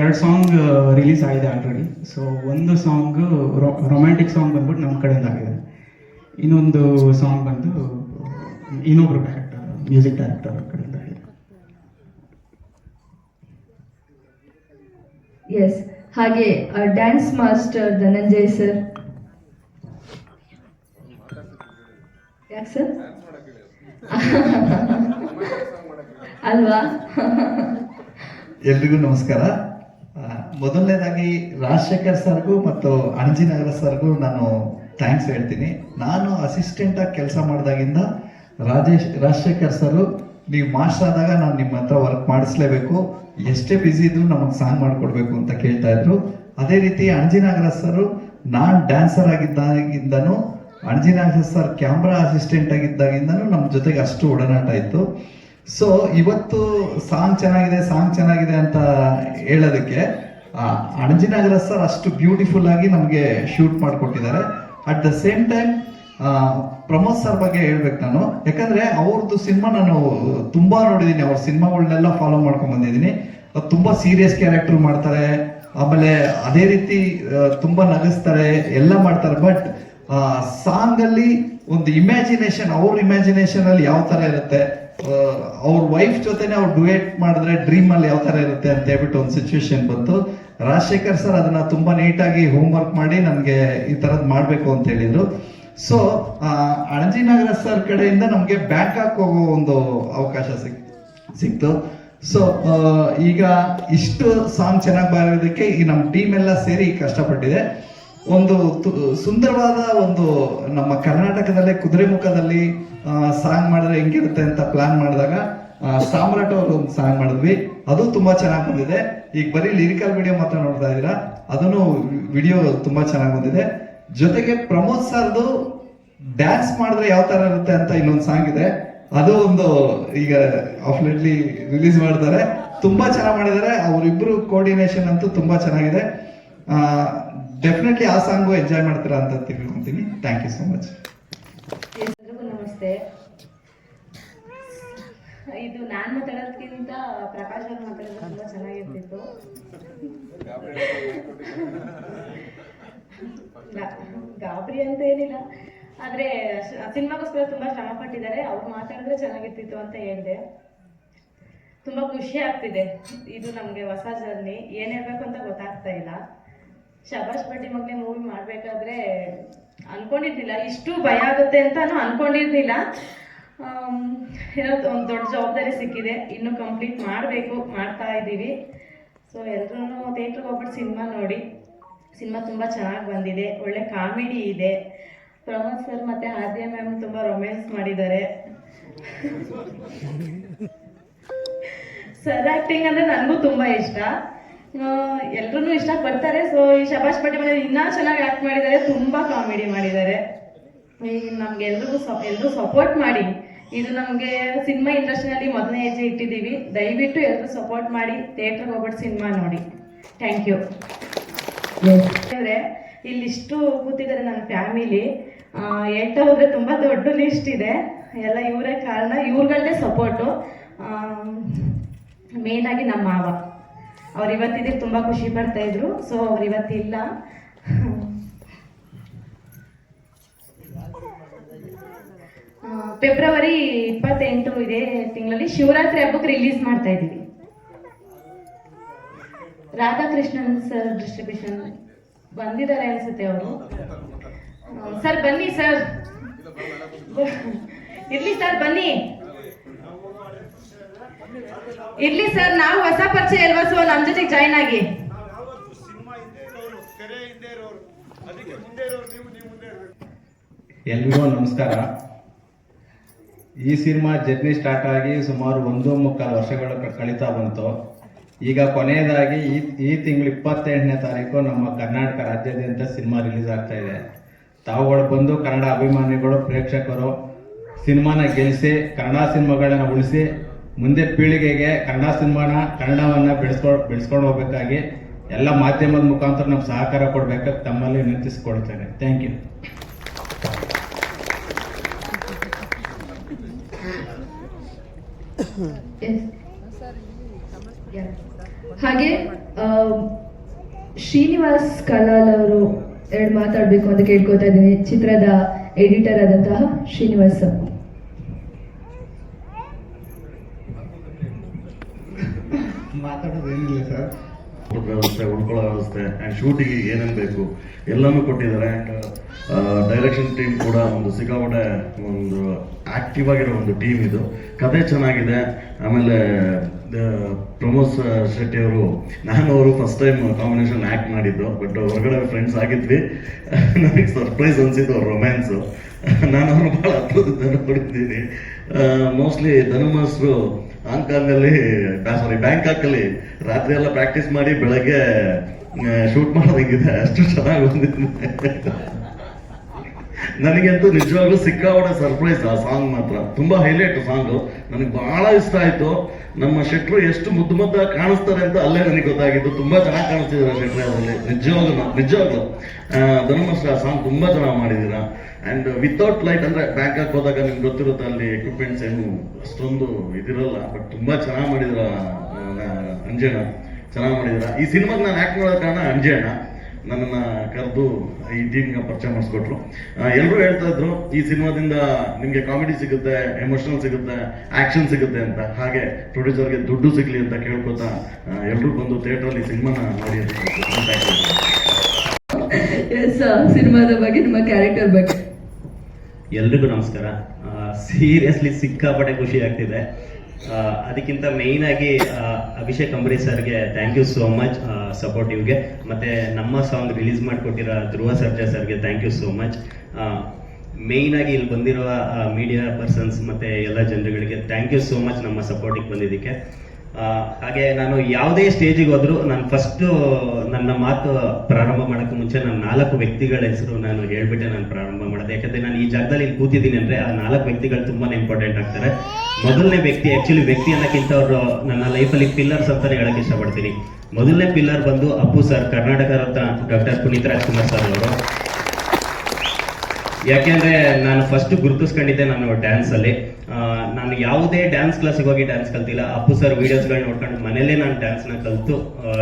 ಎರಡು ಸಾಂಗ್ ರಿಲೀಸ್ ಆಗಿದೆ ಆಲ್ರೆಡಿ ಸೊ ಒಂದು ಸಾಂಗ್ ರೊಮ್ಯಾಂಟಿಕ್ ಸಾಂಗ್ ಬಂದ್ಬಿಟ್ಟು ನಮ್ಮ ಕಡೆಯಿಂದ ಆಗಿದೆ. ಇನ್ನೊಂದು ಸಾಂಗ್ ಬಂದು ಇನ್ನೊಬ್ರು ಡೈರೆಕ್ಟರ್ ಮ್ಯೂಸಿಕ್ ಡೈರೆಕ್ಟರ್ ಕಡೆಯಿಂದ ಆಗಿದೆ. ಎಸ್ ಹಾಗೆ ಡ್ಯಾನ್ಸ್ ಮಾಸ್ಟರ್ ಧನಂಜಯ್ ಸರ್ ಯಾಕೆ ಸರ್ ಅಲ್ವಾ? ಎಲ್ರಿಗೂ ನಮಸ್ಕಾರ. ಮೊದಲನೇದಾಗಿ ರಾಜಶೇಖರ್ ಸರ್ಗೂ ಮತ್ತು ಅಣಜಿನಗರ ಸರ್ಗೂ ನಾನು ಥ್ಯಾಂಕ್ಸ್ ಹೇಳ್ತೀನಿ. ನಾನು ಅಸಿಸ್ಟೆಂಟ್ ಆಗಿ ಕೆಲಸ ಮಾಡಿದಾಗಿಂದ ರಾಜೇಶ್, ರಾಜಶೇಖರ್ ಸರು, ನೀವು ಮಾಸ್ಟರ್ ಆದಾಗ ನಾನು ನಿಮ್ಮ ಹತ್ರ ವರ್ಕ್ ಮಾಡಿಸ್ಲೇಬೇಕು. ಎಷ್ಟೇ ಬ್ಯುಸಿ ಇದ್ರು ನಮಗೆ ಸಾಂಗ್ ಮಾಡಿಕೊಡ್ಬೇಕು ಅಂತ ಕೇಳ್ತಾ ಇದ್ರು. ಅದೇ ರೀತಿ ಅಣಜಿನಗರ ಸರು, ನಾನು ಡ್ಯಾನ್ಸರ್ ಆಗಿದ್ದಾಗಿಂದನು, ಅಣಜಿನಗರ ಸರ್ ಕ್ಯಾಮ್ರಾ ಅಸಿಸ್ಟೆಂಟ್ ಆಗಿದ್ದಾಗಿಂದನೂ ನಮ್ಮ ಜೊತೆಗೆ ಅಷ್ಟು ಒಡನಾಟ ಇತ್ತು. ಸೊ ಇವತ್ತು ಸಾಂಗ್ ಚೆನ್ನಾಗಿದೆ ಸಾಂಗ್ ಚೆನ್ನಾಗಿದೆ ಅಂತ ಹೇಳೋದಕ್ಕೆ ಅಣಜಿನಗರ ಸರ್ ಅಷ್ಟು ಬ್ಯೂಟಿಫುಲ್ ಆಗಿ ನಮಗೆ ಶೂಟ್ ಮಾಡಿಕೊಟ್ಟಿದ್ದಾರೆ. At the same time Pramod sir ಬಗ್ಗೆ ಹೇಳ್ಬೇಕು ನಾನು. ಯಾಕಂದ್ರೆ ಅವ್ರದ್ದು ಸಿನಿಮಾ ನಾನು ತುಂಬಾ ನೋಡಿದ್ದೀನಿ. ಅವ್ರ ಸಿನಿಮಾಗಳನ್ನೆಲ್ಲ ಫಾಲೋ ಮಾಡ್ಕೊಂಡು ಬಂದಿದ್ದೀನಿ. ತುಂಬಾ ಸೀರಿಯಸ್ ಕ್ಯಾರೆಕ್ಟರ್ ಮಾಡ್ತಾರೆ. ಆಮೇಲೆ ಅದೇ ರೀತಿ ತುಂಬಾ ನಗಿಸ್ತಾರೆ, ಎಲ್ಲ ಮಾಡ್ತಾರೆ. ಬಟ್ ಸಾಂಗ್ ಅಲ್ಲಿ ಒಂದು ಇಮ್ಯಾಜಿನೇಷನ್ ಅವ್ರ ಇಮ್ಯಾಜಿನೇಷನ್ ಅಲ್ಲಿ ಯಾವ ತರ ಇರುತ್ತೆ? ಅವ್ರ ವೈಫ್ ಜೊತೆನೆ ಅವ್ರು ಡುಯೇಟ್ ಮಾಡಿದ್ರೆ ಡ್ರೀಮ್ ಅಲ್ಲಿ ಯಾವ ತರ ಇರುತ್ತೆ ಅಂತ ಹೇಳ್ಬಿಟ್ಟು ಒಂದು ಸಿಚುವೇಶನ್ ಬಂತು. ರಾಜಶೇಖರ್ ಸರ್ ಅದನ್ನ ತುಂಬಾ ನೀಟಾಗಿ ಹೋಮ್ ವರ್ಕ್ ಮಾಡಿ ನಮ್ಗೆ ಈ ತರದ್ ಮಾಡ್ಬೇಕು ಅಂತ ಹೇಳಿದ್ರು. ಸೊ ಅಣಜಿನಗರ ಸರ್ ಕಡೆಯಿಂದ ನಮ್ಗೆ ಬ್ಯಾಂಕಾಕ್ ಹೋಗೋ ಒಂದು ಅವಕಾಶ ಸಿಕ್, ಸಿಕ್ತು. ಸೊ ಈಗ ಇಷ್ಟು ಸಾಂಗ್ ಚೆನ್ನಾಗಿ ಬರೋದಕ್ಕೆ ಈ ನಮ್ಮ ಟೀಮ್ ಎಲ್ಲ ಸೇರಿ ಕಷ್ಟಪಟ್ಟಿದೆ. ಒಂದು ಸುಂದರವಾದ ಒಂದು ನಮ್ಮ ಕರ್ನಾಟಕದಲ್ಲೇ ಕುದುರೆಮುಖದಲ್ಲಿ ಸಾಂಗ್ ಮಾಡಿದ್ರೆ ಹೆಂಗಿರುತ್ತೆ ಅಂತ ಪ್ಲಾನ್ ಮಾಡಿದಾಗ ಸಾಮ್ರಾಟ್ ಅವರು ಒಂದು ಸಾಂಗ್ ಮಾಡಿದ್ವಿ. ಅದು ತುಂಬಾ ಚೆನ್ನಾಗಿ ಬಂದಿದೆ. ಈಗ ಬರೀ ಲಿರಿಕಲ್ ವಿಡಿಯೋ ಮಾತ್ರ ನೋಡ್ತಾ ಇದ್ದೀರಾ? ಅದನ್ನು ವಿಡಿಯೋ ತುಂಬಾ ಚೆನ್ನಾಗಿ ಬಂದಿದೆ. ಜೊತೆಗೆ ಪ್ರಮೋದ್ ಸರ್ದು ಡ್ಯಾನ್ಸ್ ಮಾಡಿದ್ರೆ ಯಾವ ತರ ಇರುತ್ತೆ ಅಂತ ಇನ್ನೊಂದು ಸಾಂಗ್ ಇದೆ. ಅದು ಒಂದು ಈಗ ಆಫ್ಲೆಟ್ಲಿ ರಿಲೀಸ್ ಮಾಡ್ತಾರೆ. ತುಂಬಾ ಚೆನ್ನಾಗಿ ಮಾಡಿದ್ದಾರೆ. ಅವರಿಬ್ರು ಕೋರ್ಡಿನೇಷನ್ ಅಂತೂ ತುಂಬಾ ಚೆನ್ನಾಗಿದೆ. ಡೆಫಿನೆಟ್ಲಿ ಆ ಸಾಂಗು ಎಂಜಾಯ್ ಮಾಡ್ತೀರಾ ಅಂತ ತಿಳ್ಕೊಂತೀನಿ. ಥ್ಯಾಂಕ್ ಯು ಸೋ ಮಚ್ ನಮಸ್ತೆ. ಇದು ನಾನು ಮಾತಾಡೋದಕ್ಕಿಂತ ಪ್ರಕಾಶ್ ಅವ್ರು ಮಾತಾಡೋದು ತುಂಬಾ ಚೆನ್ನಾಗಿರ್ತಿತ್ತು. ಗಾಬರಿ ಅಂತ ಏನಿಲ್ಲ. ಆದ್ರೆ ಸಿನಿಮಾಗೋಸ್ಕರ ತುಂಬಾ ಶ್ರಮ ಪಟ್ಟಿದ್ದಾರೆ ಅವ್ರು ಮಾತಾಡಿದ್ರೆ ಚೆನ್ನಾಗಿರ್ತಿತ್ತು ಅಂತ ಹೇಳಿದೆ. ತುಂಬಾ ಖುಷಿ ಆಗ್ತಿದೆ. ಇದು ನಮ್ಗೆ ಹೊಸ ಜರ್ನಿ ಏನ್ ಹೇಳ್ಬೇಕು ಅಂತ ಗೊತ್ತಾಗ್ತಾ ಇಲ್ಲ. ಶಬಾಷ್ ಬಡ್ಡಿ ಮಗ್ನೆ ಮೂವಿ ಮಾಡ್ಬೇಕಾದ್ರೆ ಅನ್ಕೊಂಡಿರ್ಲಿಲ್ಲ. ಇಷ್ಟು ಭಯ ಆಗುತ್ತೆ ಅಂತಾನು ಅನ್ಕೊಂಡಿರ್ಲಿಲ್ಲ. ಏನೋ ಒಂದು ದೊಡ್ಡ ಜವಾಬ್ದಾರಿ ಸಿಕ್ಕಿದೆ. ಇನ್ನು ಕಂಪ್ಲೀಟ್ ಮಾಡಬೇಕು, ಮಾಡ್ತಾ ಇದ್ದೀವಿ. ಸೊ ಎಲ್ರೂ ಥಿಯೇಟ್ರಿಗೆ ಹೋಗ್ಬಿಟ್ಟು ಸಿನಿಮಾ ನೋಡಿ. ಸಿನಿಮಾ ತುಂಬ ಚೆನ್ನಾಗಿ ಬಂದಿದೆ. ಒಳ್ಳೆ ಕಾಮಿಡಿ ಇದೆ. ಪ್ರಮೋದ್ ಸರ್ ಮತ್ತೆ ಆದ್ಯ ಮ್ಯಾಮ್ ತುಂಬ ರೊಮ್ಯಾನ್ಸ್ ಮಾಡಿದ್ದಾರೆ. ಸರ್ ಆ್ಯಕ್ಟಿಂಗ್ ಅಂದರೆ ನನಗೂ ತುಂಬಾ ಇಷ್ಟ. ಎಲ್ರೂ ಇಷ್ಟ ಪಡ್ತಾರೆ ಸೊ ಈ ಶಬಾಷ್ ಪಟ್ಟಿ ಮೇಲೆ ಇನ್ನೂ ಚೆನ್ನಾಗಿ ಆಕ್ಟ್ ಮಾಡಿದ್ದಾರೆ. ತುಂಬಾ ಕಾಮಿಡಿ ಮಾಡಿದ್ದಾರೆ. ಈ ನಮ್ಗೆ ಎಲ್ರಿಗೂ ಎಲ್ರೂ ಸಪೋರ್ಟ್ ಮಾಡಿ. ಇದು ನಮಗೆ ಸಿನಿಮಾ ಇಂಡಸ್ಟ್ರಿನಲ್ಲಿ ಮೊದಲನೇ ಹೆಜ್ಜೆ ಇಟ್ಟಿದ್ದೀವಿ. ದಯವಿಟ್ಟು ಎಲ್ಲರೂ ಸಪೋರ್ಟ್ ಮಾಡಿ. ಥಿಯೇಟ್ರಿಗೆ ಹೋಗ್ಬಿಟ್ಟು ಸಿನಿಮಾ ನೋಡಿ. ಥ್ಯಾಂಕ್ ಯು ಅಂದ್ರೆ ಇಲ್ಲಿಷ್ಟು ಕೂತಿದ್ದಾರೆ ನನ್ನ ಫ್ಯಾಮಿಲಿ ಹೇಳ್ತಾ ಹೋದ್ರೆ ತುಂಬಾ ದೊಡ್ಡ ಲಿಸ್ಟ್ ಇದೆ. ಎಲ್ಲ ಇವರೇ ಕಾರಣ. ಇವ್ರುಗಳದ್ದೇ ಸಪೋರ್ಟು ಮೇನ್ ಆಗಿ ನಮ್ಮ ಮಾವ. ಅವ್ರು ಇವತ್ತಿದ್ರೆ ತುಂಬ ಖುಷಿ ಪಡ್ತಾ ಇದ್ರು ಸೊ ಅವ್ರು ಇವತ್ತಿಲ್ಲ. ಫೆಬ್ರವರಿ ಇಪ್ಪತ್ತೆಂಟು ಇದೇ ತಿಂಗಳಲ್ಲಿ ಶಿವರಾತ್ರಿ ಹಬ್ಬಕ್ಕೆ ರಿಲೀಸ್ ಮಾಡ್ತಾ ಇದ್ದೀವಿ. ರಾಧಾಕೃಷ್ಣನ್ ಸರ್ ಡಿಸ್ಟ್ರಿಬ್ಯೂಷನ್ ಬಂದಿದ್ದಾರೆ ಅನ್ಸುತ್ತೆ ಅವರು. ಸರ್ ಬನ್ನಿ ಸರ್ ಇರ್ಲಿ ಸರ್ ಬನ್ನಿ. ಇರ್ಲಿ ಸರ್ ನಾವು ಹೊಸ ಪರಿಚಯ ಅಲ್ವಾ ಸೊ ನಮ್ ಜೊತೆಗೆ ಜಾಯ್ನ್ ಆಗಿ. ಎಲ್ರಿಗೂ ನಮಸ್ಕಾರ. ಈ ಸಿನಿಮಾ ಜರ್ನಿ ಸ್ಟಾರ್ಟ್ ಆಗಿ ಸುಮಾರು ಒಂದು ಮುಕ್ಕಾಲು ವರ್ಷಗಳ ಕಳೀತಾ ಬಂತು. ಈಗ ಕೊನೆಯದಾಗಿ ಈ ಈ ತಿಂಗಳು ಇಪ್ಪತ್ತೆಂಟನೇ ತಾರೀಕು ನಮ್ಮ ಕರ್ನಾಟಕ ರಾಜ್ಯಾದ್ಯಂತ ಸಿನಿಮಾ ರಿಲೀಸ್ ಆಗ್ತಾ ಇದೆ. ತಾವುಗಳು ಬಂದು ಕನ್ನಡ ಅಭಿಮಾನಿಗಳು ಪ್ರೇಕ್ಷಕರು ಸಿನಿಮಾನ ಗೆಲ್ಲಿಸಿ ಕನ್ನಡ ಸಿನಿಮಾಗಳನ್ನ ಉಳಿಸಿ ಮುಂದೆ ಪೀಳಿಗೆಗೆ ಕನ್ನಡ ಸಿನಿಮಾನ, ಕನ್ನಡವನ್ನ ಬೆಳೆಸ್ಕೊ, ಬೆಳೆಸ್ಕೊಂಡು ಹೋಗ್ಬೇಕಾಗಿ ಎಲ್ಲ ಮಾಧ್ಯಮದ ಮುಖಾಂತರ ನಮ್ಮ ಸಹಕಾರ ಕೊಡಬೇಕು, ತಮ್ಮಲ್ಲಿ ವಿನಂತಿಸಿಕೊಳ್ತೇನೆ ಥ್ಯಾಂಕ್ ಯು ಹಾಗೆ ಶ್ರೀನಿವಾಸ್ ಕಲಾಲ್ ಅವರು ಎರಡು ಮಾತಾಡಬೇಕು ಅಂತ ಕೇಳ್ಕೊತಾ ಇದ್ದೀನಿ. ಚಿತ್ರದ ಎಡಿಟರ್ ಆದಂತಹ ಶ್ರೀನಿವಾಸ್ ಮಾತಾಡೋದೇನಿಲ್ಲ ಸರ್. ವ್ಯವಸ್ಥೆ ಉಳ್ಕೊಳ್ಳೋ ವ್ಯವಸ್ಥೆ ಆ್ಯಂಡ್ ಶೂಟಿಂಗ್ ಏನೇನು ಬೇಕು? ಎಲ್ಲನೂ ಕೊಟ್ಟಿದ್ದಾರೆ. ಆ್ಯಂಡ್ ಡೈರೆಕ್ಷನ್ ಟೀಮ್ ಕೂಡ ಒಂದು ಸಿಕ್ಕಾಪಟ್ಟೆ ಒಂದು ಆಕ್ಟಿವ್ ಆಗಿರೋ ಒಂದು ಟೀಮ್ ಇದು. ಕತೆ ಚೆನ್ನಾಗಿದೆ. ಆಮೇಲೆ ಪ್ರಮೋದ್ ಶೆಟ್ಟಿ ಅವರು, ನಾನು ಅವರು ಫಸ್ಟ್ ಟೈಮ್ ಕಾಂಬಿನೇಷನ್ ಆ್ಯಕ್ಟ್ ಮಾಡಿದ್ದು. ಬಟ್ ಹೊರಗಡೆ ಫ್ರೆಂಡ್ಸ್ ಆಗಿದ್ವಿ. ನನಗೆ ಸರ್ಪ್ರೈಸ್ ಅನಿಸಿದ್ದು ಅವ್ರ ರೊಮ್ಯಾನ್ಸು ನಾನು ಅವ್ರು ಭಾಳ ಅದ್ಭುತ ನೋಡಿದ್ದೀನಿ. ಮೋಸ್ಟ್ಲಿ ಧನುಮಾಸ್ರು ಹಾಂಗ್ಕಾಂಗಲ್ಲಿ ಸಾರಿ ಬ್ಯಾಂಕಾಕಲ್ಲಿ ರಾತ್ರಿ ಎಲ್ಲ ಪ್ರಾಕ್ಟೀಸ್ ಮಾಡಿ ಬೆಳಗ್ಗೆ ಶೂಟ್ ಮಾಡೋದಂಗಿದೆ. ಅಷ್ಟು ಚೆನ್ನಾಗಿ ಬಂದಿದೆ. ನನಗಂತೂ ನಿಜವಾಗ್ಲೂ ಸಿಕ್ಕಾಪಟ್ಟೆ ಸರ್ಪ್ರೈಸ್ ಆ ಸಾಂಗ್ ಮಾತ್ರ. ತುಂಬಾ ಹೈಲೈಟ್ ಸಾಂಗ್ ನನಗೆ ಬಹಳ ಇಷ್ಟ ಆಯ್ತು. ನಮ್ಮ ಶೆಟ್ರು ಎಷ್ಟು ಮುದ್ದು ಮುದ್ದಾಗಿ ಕಾಣಿಸ್ತಾರೆ ಅಂತ ಅಲ್ಲೇ ನನಗೆ ಗೊತ್ತಾಗಿದ್ದು. ತುಂಬಾ ಚೆನ್ನಾಗಿ ಕಾಣಿಸ್ತಿದ್ರು ಶೆಟ್ರು ನಿಜವಾಗ್ಲೂ ನಿಜವಾಗ್ಲೂ ನಿಜವಾಗ್ಲು. ಆ ಸಾಂಗ್ ತುಂಬಾ ಚೆನ್ನಾಗಿ ಮಾಡಿದೀರಾ ಅಂಡ್ ವಿತೌಟ್ ಲೈಟ್ ಅಂದ್ರೆ ಬ್ಯಾಂಕಾಕ್ ಹೋದಾಗ ನಿಮ್ಗೆ ಗೊತ್ತಿರುತ್ತೆ ಅಲ್ಲಿ ಎಕ್ವಿಪ್ಮೆಂಟ್ಸ್ ಏನು ಅಷ್ಟೊಂದು ಇದಿರಲ್ಲ ಬಟ್ ತುಂಬಾ ಚೆನ್ನಾಗಿ ಮಾಡಿದ್ರ ಅಂಜಣ್ಣ. ಚೆನ್ನಾಗಿ ಮಾಡಿದ್ರ. ಈ ಸಿನಿಮಾಗೆ ನಾನು ಆಕ್ಟ್ ಮಾಡೋ ಕಾರಣ ಅಂಜಣ್ಣ. ನನ್ನನ್ನ ಕರೆದು ಈ ಟೀಮ್ಗೆ ಪರಿಚಯ ಮಾಡಿಸ್ಕೊಟ್ರು. ಎಲ್ಲರೂ ಹೇಳ್ತಾ ಇದ್ರು, ಈ ಸಿನಿಮಾದಿಂದ ನಿಮ್ಗೆ ಕಾಮಿಡಿ ಸಿಗುತ್ತೆ ಎಮೋಷನಲ್ ಸಿಗುತ್ತೆ ಆಕ್ಷನ್ ಸಿಗುತ್ತೆ ಅಂತ. ಹಾಗೆ ಪ್ರೊಡ್ಯೂಸರ್ಗೆ ದುಡ್ಡು ಸಿಗ್ಲಿ ಅಂತ ಕೇಳ್ಕೊತಾ ಎಲ್ಲರೂ ಬಂದು ಥಿಯೇಟ್ರಲ್ಲಿ ಸಿನಿಮಾನ ನೋಡಿ ಅಂತ. ಎಸ್ ಸಿನಿಮಾದ ಬಗ್ಗೆ, ನಿಮ್ಮ ಕ್ಯಾರೆಕ್ಟರ್ ಬಗ್ಗೆ. ಎಲ್ರಿಗೂ ನಮಸ್ಕಾರ. ಸೀರಿಯಸ್ಲಿ ಸಿಕ್ಕಾಪಟ್ಟೆ ಖುಷಿ ಆಗ್ತಿದೆ. ಅದಕ್ಕಿಂತ ಮೇಯ್ನ್ ಆಗಿ ಅಭಿಷೇಕ್ ಅಂಬರೀಶ್ ಸರ್ಗೆ ಥ್ಯಾಂಕ್ ಯು ಸೋ ಮಚ್ ಸಪೋರ್ಟಿವ್ಗೆ ಮತ್ತೆ ನಮ್ಮ ಸಾಂಗ್ ರಿಲೀಸ್ ಮಾಡಿಕೊಟ್ಟಿರೋ ಧ್ರುವ ಸರ್ಜಾ ಸರ್ಗೆ thank you so much main ಆಗಿ ಇಲ್ಲಿ ಬಂದಿರುವ ಮೀಡಿಯಾ ಪರ್ಸನ್ಸ್ ಮತ್ತೆ ಎಲ್ಲ ಜನರುಗಳಿಗೆ ಥ್ಯಾಂಕ್ ಯು ಸೋ ಮಚ್ ನಮ್ಮ ಸಪೋರ್ಟಿಗೆ ಬಂದಿದ್ದಕ್ಕೆ. ಹಾಗೆ ನಾನು ಯಾವುದೇ ಸ್ಟೇಜಿಗೆ ಹೋದ್ರು ನಾನು ಫಸ್ಟ್ ನನ್ನ ಮಾತು ಪ್ರಾರಂಭ ಮಾಡೋಕ್ಕೆ ಮುಂಚೆ ನಾನು ನಾಲ್ಕು ವ್ಯಕ್ತಿಗಳ ಹೆಸರು ನಾನು ಹೇಳ್ಬಿಟ್ಟೆ ನಾನು ಪ್ರಾರಂಭ ಮಾಡೋದು. ಯಾಕಂದ್ರೆ ನಾನು ಈ ಜಾಗದಲ್ಲಿ ಇಲ್ಲಿ ಕೂತಿದ್ದೀನಿ ಅಂದ್ರೆ ಆ ನಾಲ್ಕು ವ್ಯಕ್ತಿಗಳು ತುಂಬಾನೇ ಇಂಪಾರ್ಟೆಂಟ್ ಆಗ್ತಾರೆ. ಮೊದಲನೇ ವ್ಯಕ್ತಿ ಆ್ಯಕ್ಚುಲಿ ವ್ಯಕ್ತಿ ಅನ್ನೋಕ್ಕಿಂತ ಅವರು ನನ್ನ ಲೈಫಲ್ಲಿ ಪಿಲ್ಲರ್ಸ್ ಅಂತಾನೆ ಹೇಳಕ್ ಇಷ್ಟಪಡ್ತೀನಿ. ಮೊದಲನೇ ಪಿಲ್ಲರ್ ಬಂದು Appu sir Karnataka Ratna doctor Puneeth Rajkumar sir ಅವರು. ಯಾಕೆಂದ್ರೆ ನಾನು ಫಸ್ಟ್ ಗುರುತಿಸ್ಕೊಂಡಿದ್ದೆ ನಾನು ಡ್ಯಾನ್ಸ್ ಅಲ್ಲಿ. ನಾನು ಯಾವುದೇ ಡ್ಯಾನ್ಸ್ ಕ್ಲಾಸಿಗೆ ಹೋಗಿ ಡ್ಯಾನ್ಸ್ ಕಲ್ತಿಲ್ಲ. ಅಪ್ಪು ಸರ್ ವಿಡಿಯೋಸ್ಗಳನ್ನ ನೋಡ್ಕೊಂಡು ಮನೆಯಲ್ಲೇ ನಾನು ಡ್ಯಾನ್ಸ್ನ ಕಲ್ತು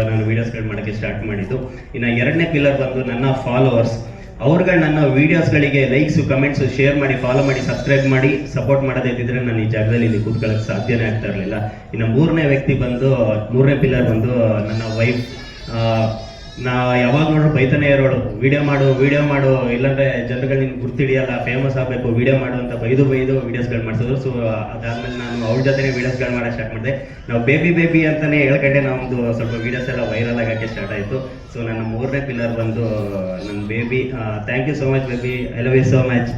ನಾನು ವಿಡಿಯೋಸ್ಗಳು ಮಾಡಕ್ಕೆ ಸ್ಟಾರ್ಟ್ ಮಾಡಿದ್ದು. ಇನ್ನು ಎರಡನೇ ಪಿಲ್ಲರ್ ಬಂದು ನನ್ನ ಫಾಲೋವರ್ಸ್ ಅವ್ರುಗಳು ನನ್ನ ವಿಡಿಯೋಸ್ಗಳಿಗೆ ಲೈಕ್ಸ್ ಕಮೆಂಟ್ಸು ಶೇರ್ ಮಾಡಿ ಫಾಲೋ ಮಾಡಿ ಸಬ್ಸ್ಕ್ರೈಬ್ ಮಾಡಿ ಸಪೋರ್ಟ್ ಮಾಡದೇ ಇದ್ದಿದ್ರೆ ನಾನು ಈ ಜಾಗದಲ್ಲಿ ಇಲ್ಲಿ ಕೂತ್ಕೊಳ್ಳೋಕೆ ಸಾಧ್ಯನೇ ಆಗ್ತಾ ಇರಲಿಲ್ಲ. ಇನ್ನು ಮೂರನೇ ವ್ಯಕ್ತಿ ಬಂದು, ಮೂರನೇ ಪಿಲ್ಲರ್ ಬಂದು ನನ್ನ ವೈಫ್ ನಾ ಯಾವಾಗ ನೋಡ್ರು ಬೈತಾನೆ ಇರೋಳು ವಿಡಿಯೋ ಮಾಡು ವಿಡಿಯೋ ಮಾಡು. ಇಲ್ಲಾಂದ್ರೆ ಜನರುಗಳು ನಿನ್ ಗುರ್ತಿಡಿಯಲ್ಲ ಫೇಮಸ್ ಆಗಬೇಕು, ವಿಡಿಯೋ ಮಾಡು ಅಂತ ಬೈದು ಬೈದು ವೀಡಿಯೋಸ್ಗಳು ಮಾಡ್ತಿದ್ರು ಸೊ ಅದಾದ್ಮೇಲೆ ನಾನು ಅವ್ರ ಜೊತೆನೇ ವೀಡಿಯೋಸ್ಗಳು ಮಾಡಕ್ಕೆ ಸ್ಟಾರ್ಟ್ ಮಾಡಿದೆ. ನಾವು ಬೇಬಿ ಬೇಬಿ ಅಂತಾನೆ ಹೇಳ್ಕೊಂಡೆ ನಮ್ದು ಸ್ವಲ್ಪ ವಿಡಿಯೋಸ್ ಎಲ್ಲ ವೈರಲ್ ಆಗಕ್ಕೆ ಸ್ಟಾರ್ಟ್ ಆಯಿತು. ಸೊ ನನ್ನ ಮೂರನೇ ಪಿಲ್ಲರ್ ಬಂದು ನನ್ನ baby thank you so much baby I love you so much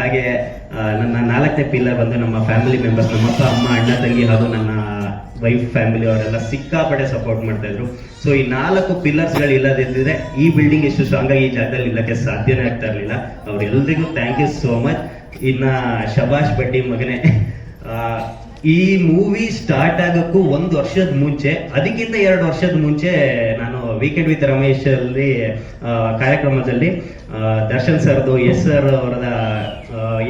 ಹಾಗೆ ನನ್ನ ನಾಲ್ಕನೇ ಪಿಲ್ಲರ್ ಬಂದು ನಮ್ಮ ಫ್ಯಾಮಿಲಿ ಮೆಂಬರ್ಸ್ ನಮ್ಮಪ್ಪ, ಅಮ್ಮ, ಅಣ್ಣ, ತಂಗಿ ಹಾಗೂ ನನ್ನ ವೈಫ್ ಫ್ಯಾಮಿಲಿ ಅವರೆಲ್ಲ ಸಿಕ್ಕಾಪಟ್ಟೆ ಸಪೋರ್ಟ್ ಮಾಡ್ತಾ ಇದ್ರು. ಸೊ ಈ ನಾಲ್ಕು ಪಿಲ್ಲರ್ಸ್ಗಳು ಇಲ್ಲದಿದ್ದರೆ ಈ ಬಿಲ್ಡಿಂಗ್ ಇಷ್ಟು ಸ್ಟ್ರಾಂಗ್ ಆಗಿ ಈ ಜಾಗದಲ್ಲಿ ಇಲ್ಲಕ್ಕೆ ಸಾಧ್ಯನೇ ಆಗ್ತಾ ಇರಲಿಲ್ಲ. ಅವರೆಲ್ಲರಿಗೂ ಥ್ಯಾಂಕ್ ಯು ಸೋ ಮಚ್ ಇನ್ನ ಶಬಾಷ್ ಬಡ್ಡಿ ಮಗನೇ ಈ ಮೂವಿ ಸ್ಟಾರ್ಟ್ ಆಗೋಕ್ಕೂ ಒಂದು ವರ್ಷದ ಮುಂಚೆ, ಅದಕ್ಕಿಂತ ಎರಡು ವರ್ಷದ ಮುಂಚೆ ನಾನು ವೀಕೆಂಡ್ ವಿತ್ ರಮೇಶ್ ಅಲ್ಲಿ ಕಾರ್ಯಕ್ರಮದಲ್ಲಿ ದರ್ಶನ್ ಸರ್ದು, ಎಸ್ ಸರ್ ಅವರದ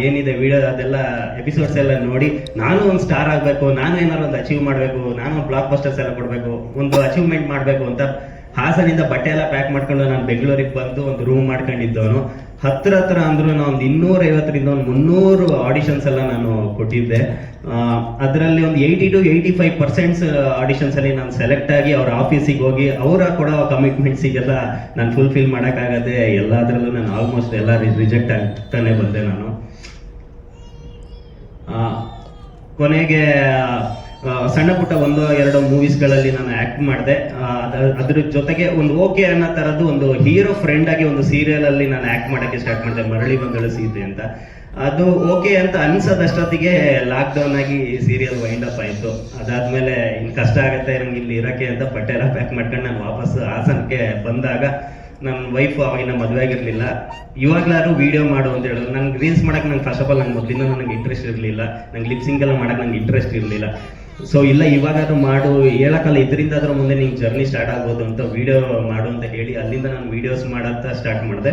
ಏನಿದೆ ವಿಡಿಯೋ ಅದೆಲ್ಲ ಎಪಿಸೋಡ್ಸ್ ಎಲ್ಲ ನೋಡಿ ನಾನು ಒಂದು ಸ್ಟಾರ್ ಆಗಬೇಕು, ನಾನು ಏನಾದ್ರು ಒಂದು ಅಚೀವ್ ಮಾಡಬೇಕು, ನಾನು ಬ್ಲಾಕ್ ಬಸ್ಟರ್ಸ್ ಎಲ್ಲ ಕೊಡಬೇಕು, ಒಂದು ಅಚೀವ್ಮೆಂಟ್ ಮಾಡಬೇಕು ಅಂತ ಹಾಸನಿಂದ ಬಟ್ಟೆ ಎಲ್ಲ ಪ್ಯಾಕ್ ಮಾಡ್ಕೊಂಡು ನಾನು ಬೆಂಗಳೂರಿಗೆ ಬಂದು ಒಂದು ರೂಮ್ ಮಾಡ್ಕೊಂಡಿದ್ದವನು ಹತ್ರ ಹತ್ರ ಅಂದ್ರೂ ಒಂದು ಇನ್ನೂರ ಐವತ್ತರಿಂದ ಒಂದು ಮುನ್ನೂರು ಆಡಿಷನ್ಸ್ ಎಲ್ಲ ನಾನು ಕೊಟ್ಟಿದ್ದೆ. ಅದರಲ್ಲಿ ಒಂದು eighty two eighty five percents auditions ಅಲ್ಲಿ ನಾನು ಸೆಲೆಕ್ಟ್ ಆಗಿ ಅವ್ರ ಆಫೀಸಿಗೆ ಹೋಗಿ ಅವರ ಕೊಡೋ ಕಮಿಟ್ಮೆಂಟ್ಸಿಗೆಲ್ಲ ನಾನು ಫುಲ್ಫಿಲ್ ಮಾಡೋಕ್ಕಾಗದೆ ಎಲ್ಲದರಲ್ಲೂ ನಾನು ಆಲ್ಮೋಸ್ಟ್ ಎಲ್ಲ ರಿಜೆಕ್ಟ್ ಆಗ್ತಾನೆ ಬಂದೆ ನಾನು. ಕೊನೆಗೆ ಸಣ್ಣ ಪುಟ್ಟ ಒಂದು ಎರಡು ಮೂವೀಸ್ಗಳಲ್ಲಿ ನಾನು ಆಕ್ಟ್ ಮಾಡಿದೆ. ಅದ್ರ ಜೊತೆಗೆ ಒಂದು ಓಕೆ ಅನ್ನೋ ತರದ್ದು ಒಂದು ಹೀರೋ ಫ್ರೆಂಡ್ ಆಗಿ ಒಂದು ಸೀರಿಯಲ್ ಅಲ್ಲಿ ನಾನು ಆಕ್ಟ್ ಮಾಡಕ್ಕೆ ಸ್ಟಾರ್ಟ್ ಮಾಡಿದೆ, ಮರಳಿ ಬಂಗಳ ಸೀತೆ ಅಂತ. ಅದು ಓಕೆ ಅಂತ ಅನ್ಸದಷ್ಟೊತ್ತಿಗೆ ಲಾಕ್ ಡೌನ್ ಆಗಿ ಸೀರಿಯಲ್ ವೈಂಡ್ ಅಪ್ ಆಯ್ತು. ಅದಾದ್ಮೇಲೆ ಇನ್ ಕಷ್ಟ ಆಗತ್ತೆ, ನಂಗೆ ಇಲ್ಲಿ ಇರಕ್ಕೆ ಅಂತ ಬಟ್ಟೆ ಎಲ್ಲ ಪ್ಯಾಕ್ ಮಾಡ್ಕೊಂಡು ನಾನು ವಾಪಸ್ ಹಾಸನಕ್ಕೆ ಬಂದಾಗ ನನ್ನ ವೈಫ್ ಅವಾಗಿನ ಮದುವೆ ಆಗಿರ್ಲಿಲ್ಲ. ಇವಾಗ್ಲಾರು ವಿಡಿಯೋ ಮಾಡು ಅಂತ ಹೇಳಿದ್ರು. ನಂಗೆ ರೀಲ್ಸ್ ಮಾಡಕ್ ನಂಗೆ ಫಸ್ಟ್ ಆಫ್ ಆಲ್ ನಂಗೆ ಮೊದಲಿಂದ ನನಗೆ ಇಂಟ್ರೆಸ್ಟ್ ಇರಲಿಲ್ಲ. ನಂಗೆ ಲಿಪ್ಸಿಂಗ್ ಎಲ್ಲ ಮಾಡಕ್ ನಂಗೆ ಇಂಟ್ರೆಸ್ಟ್ ಇರಲಿಲ್ಲ. ಸೊ ಇಲ್ಲ, ಇವಾಗಾದ್ರೂ ಮಾಡು. ಹೇಳಕ್ಕಲ್ಲ ಇದರಿಂದ ಆದ್ರೂ ಮುಂದೆ ನಿಂಗೆ ಜರ್ನಿ ಸ್ಟಾರ್ಟ್ ಆಗ್ಬೋದು ಅಂತ ವಿಡಿಯೋ ಮಾಡು ಅಂತ ಹೇಳಿ ಅಲ್ಲಿಂದ ನಾನು ವಿಡಿಯೋಸ್ ಮಾಡಂತ ಸ್ಟಾರ್ಟ್ ಮಾಡಿದೆ.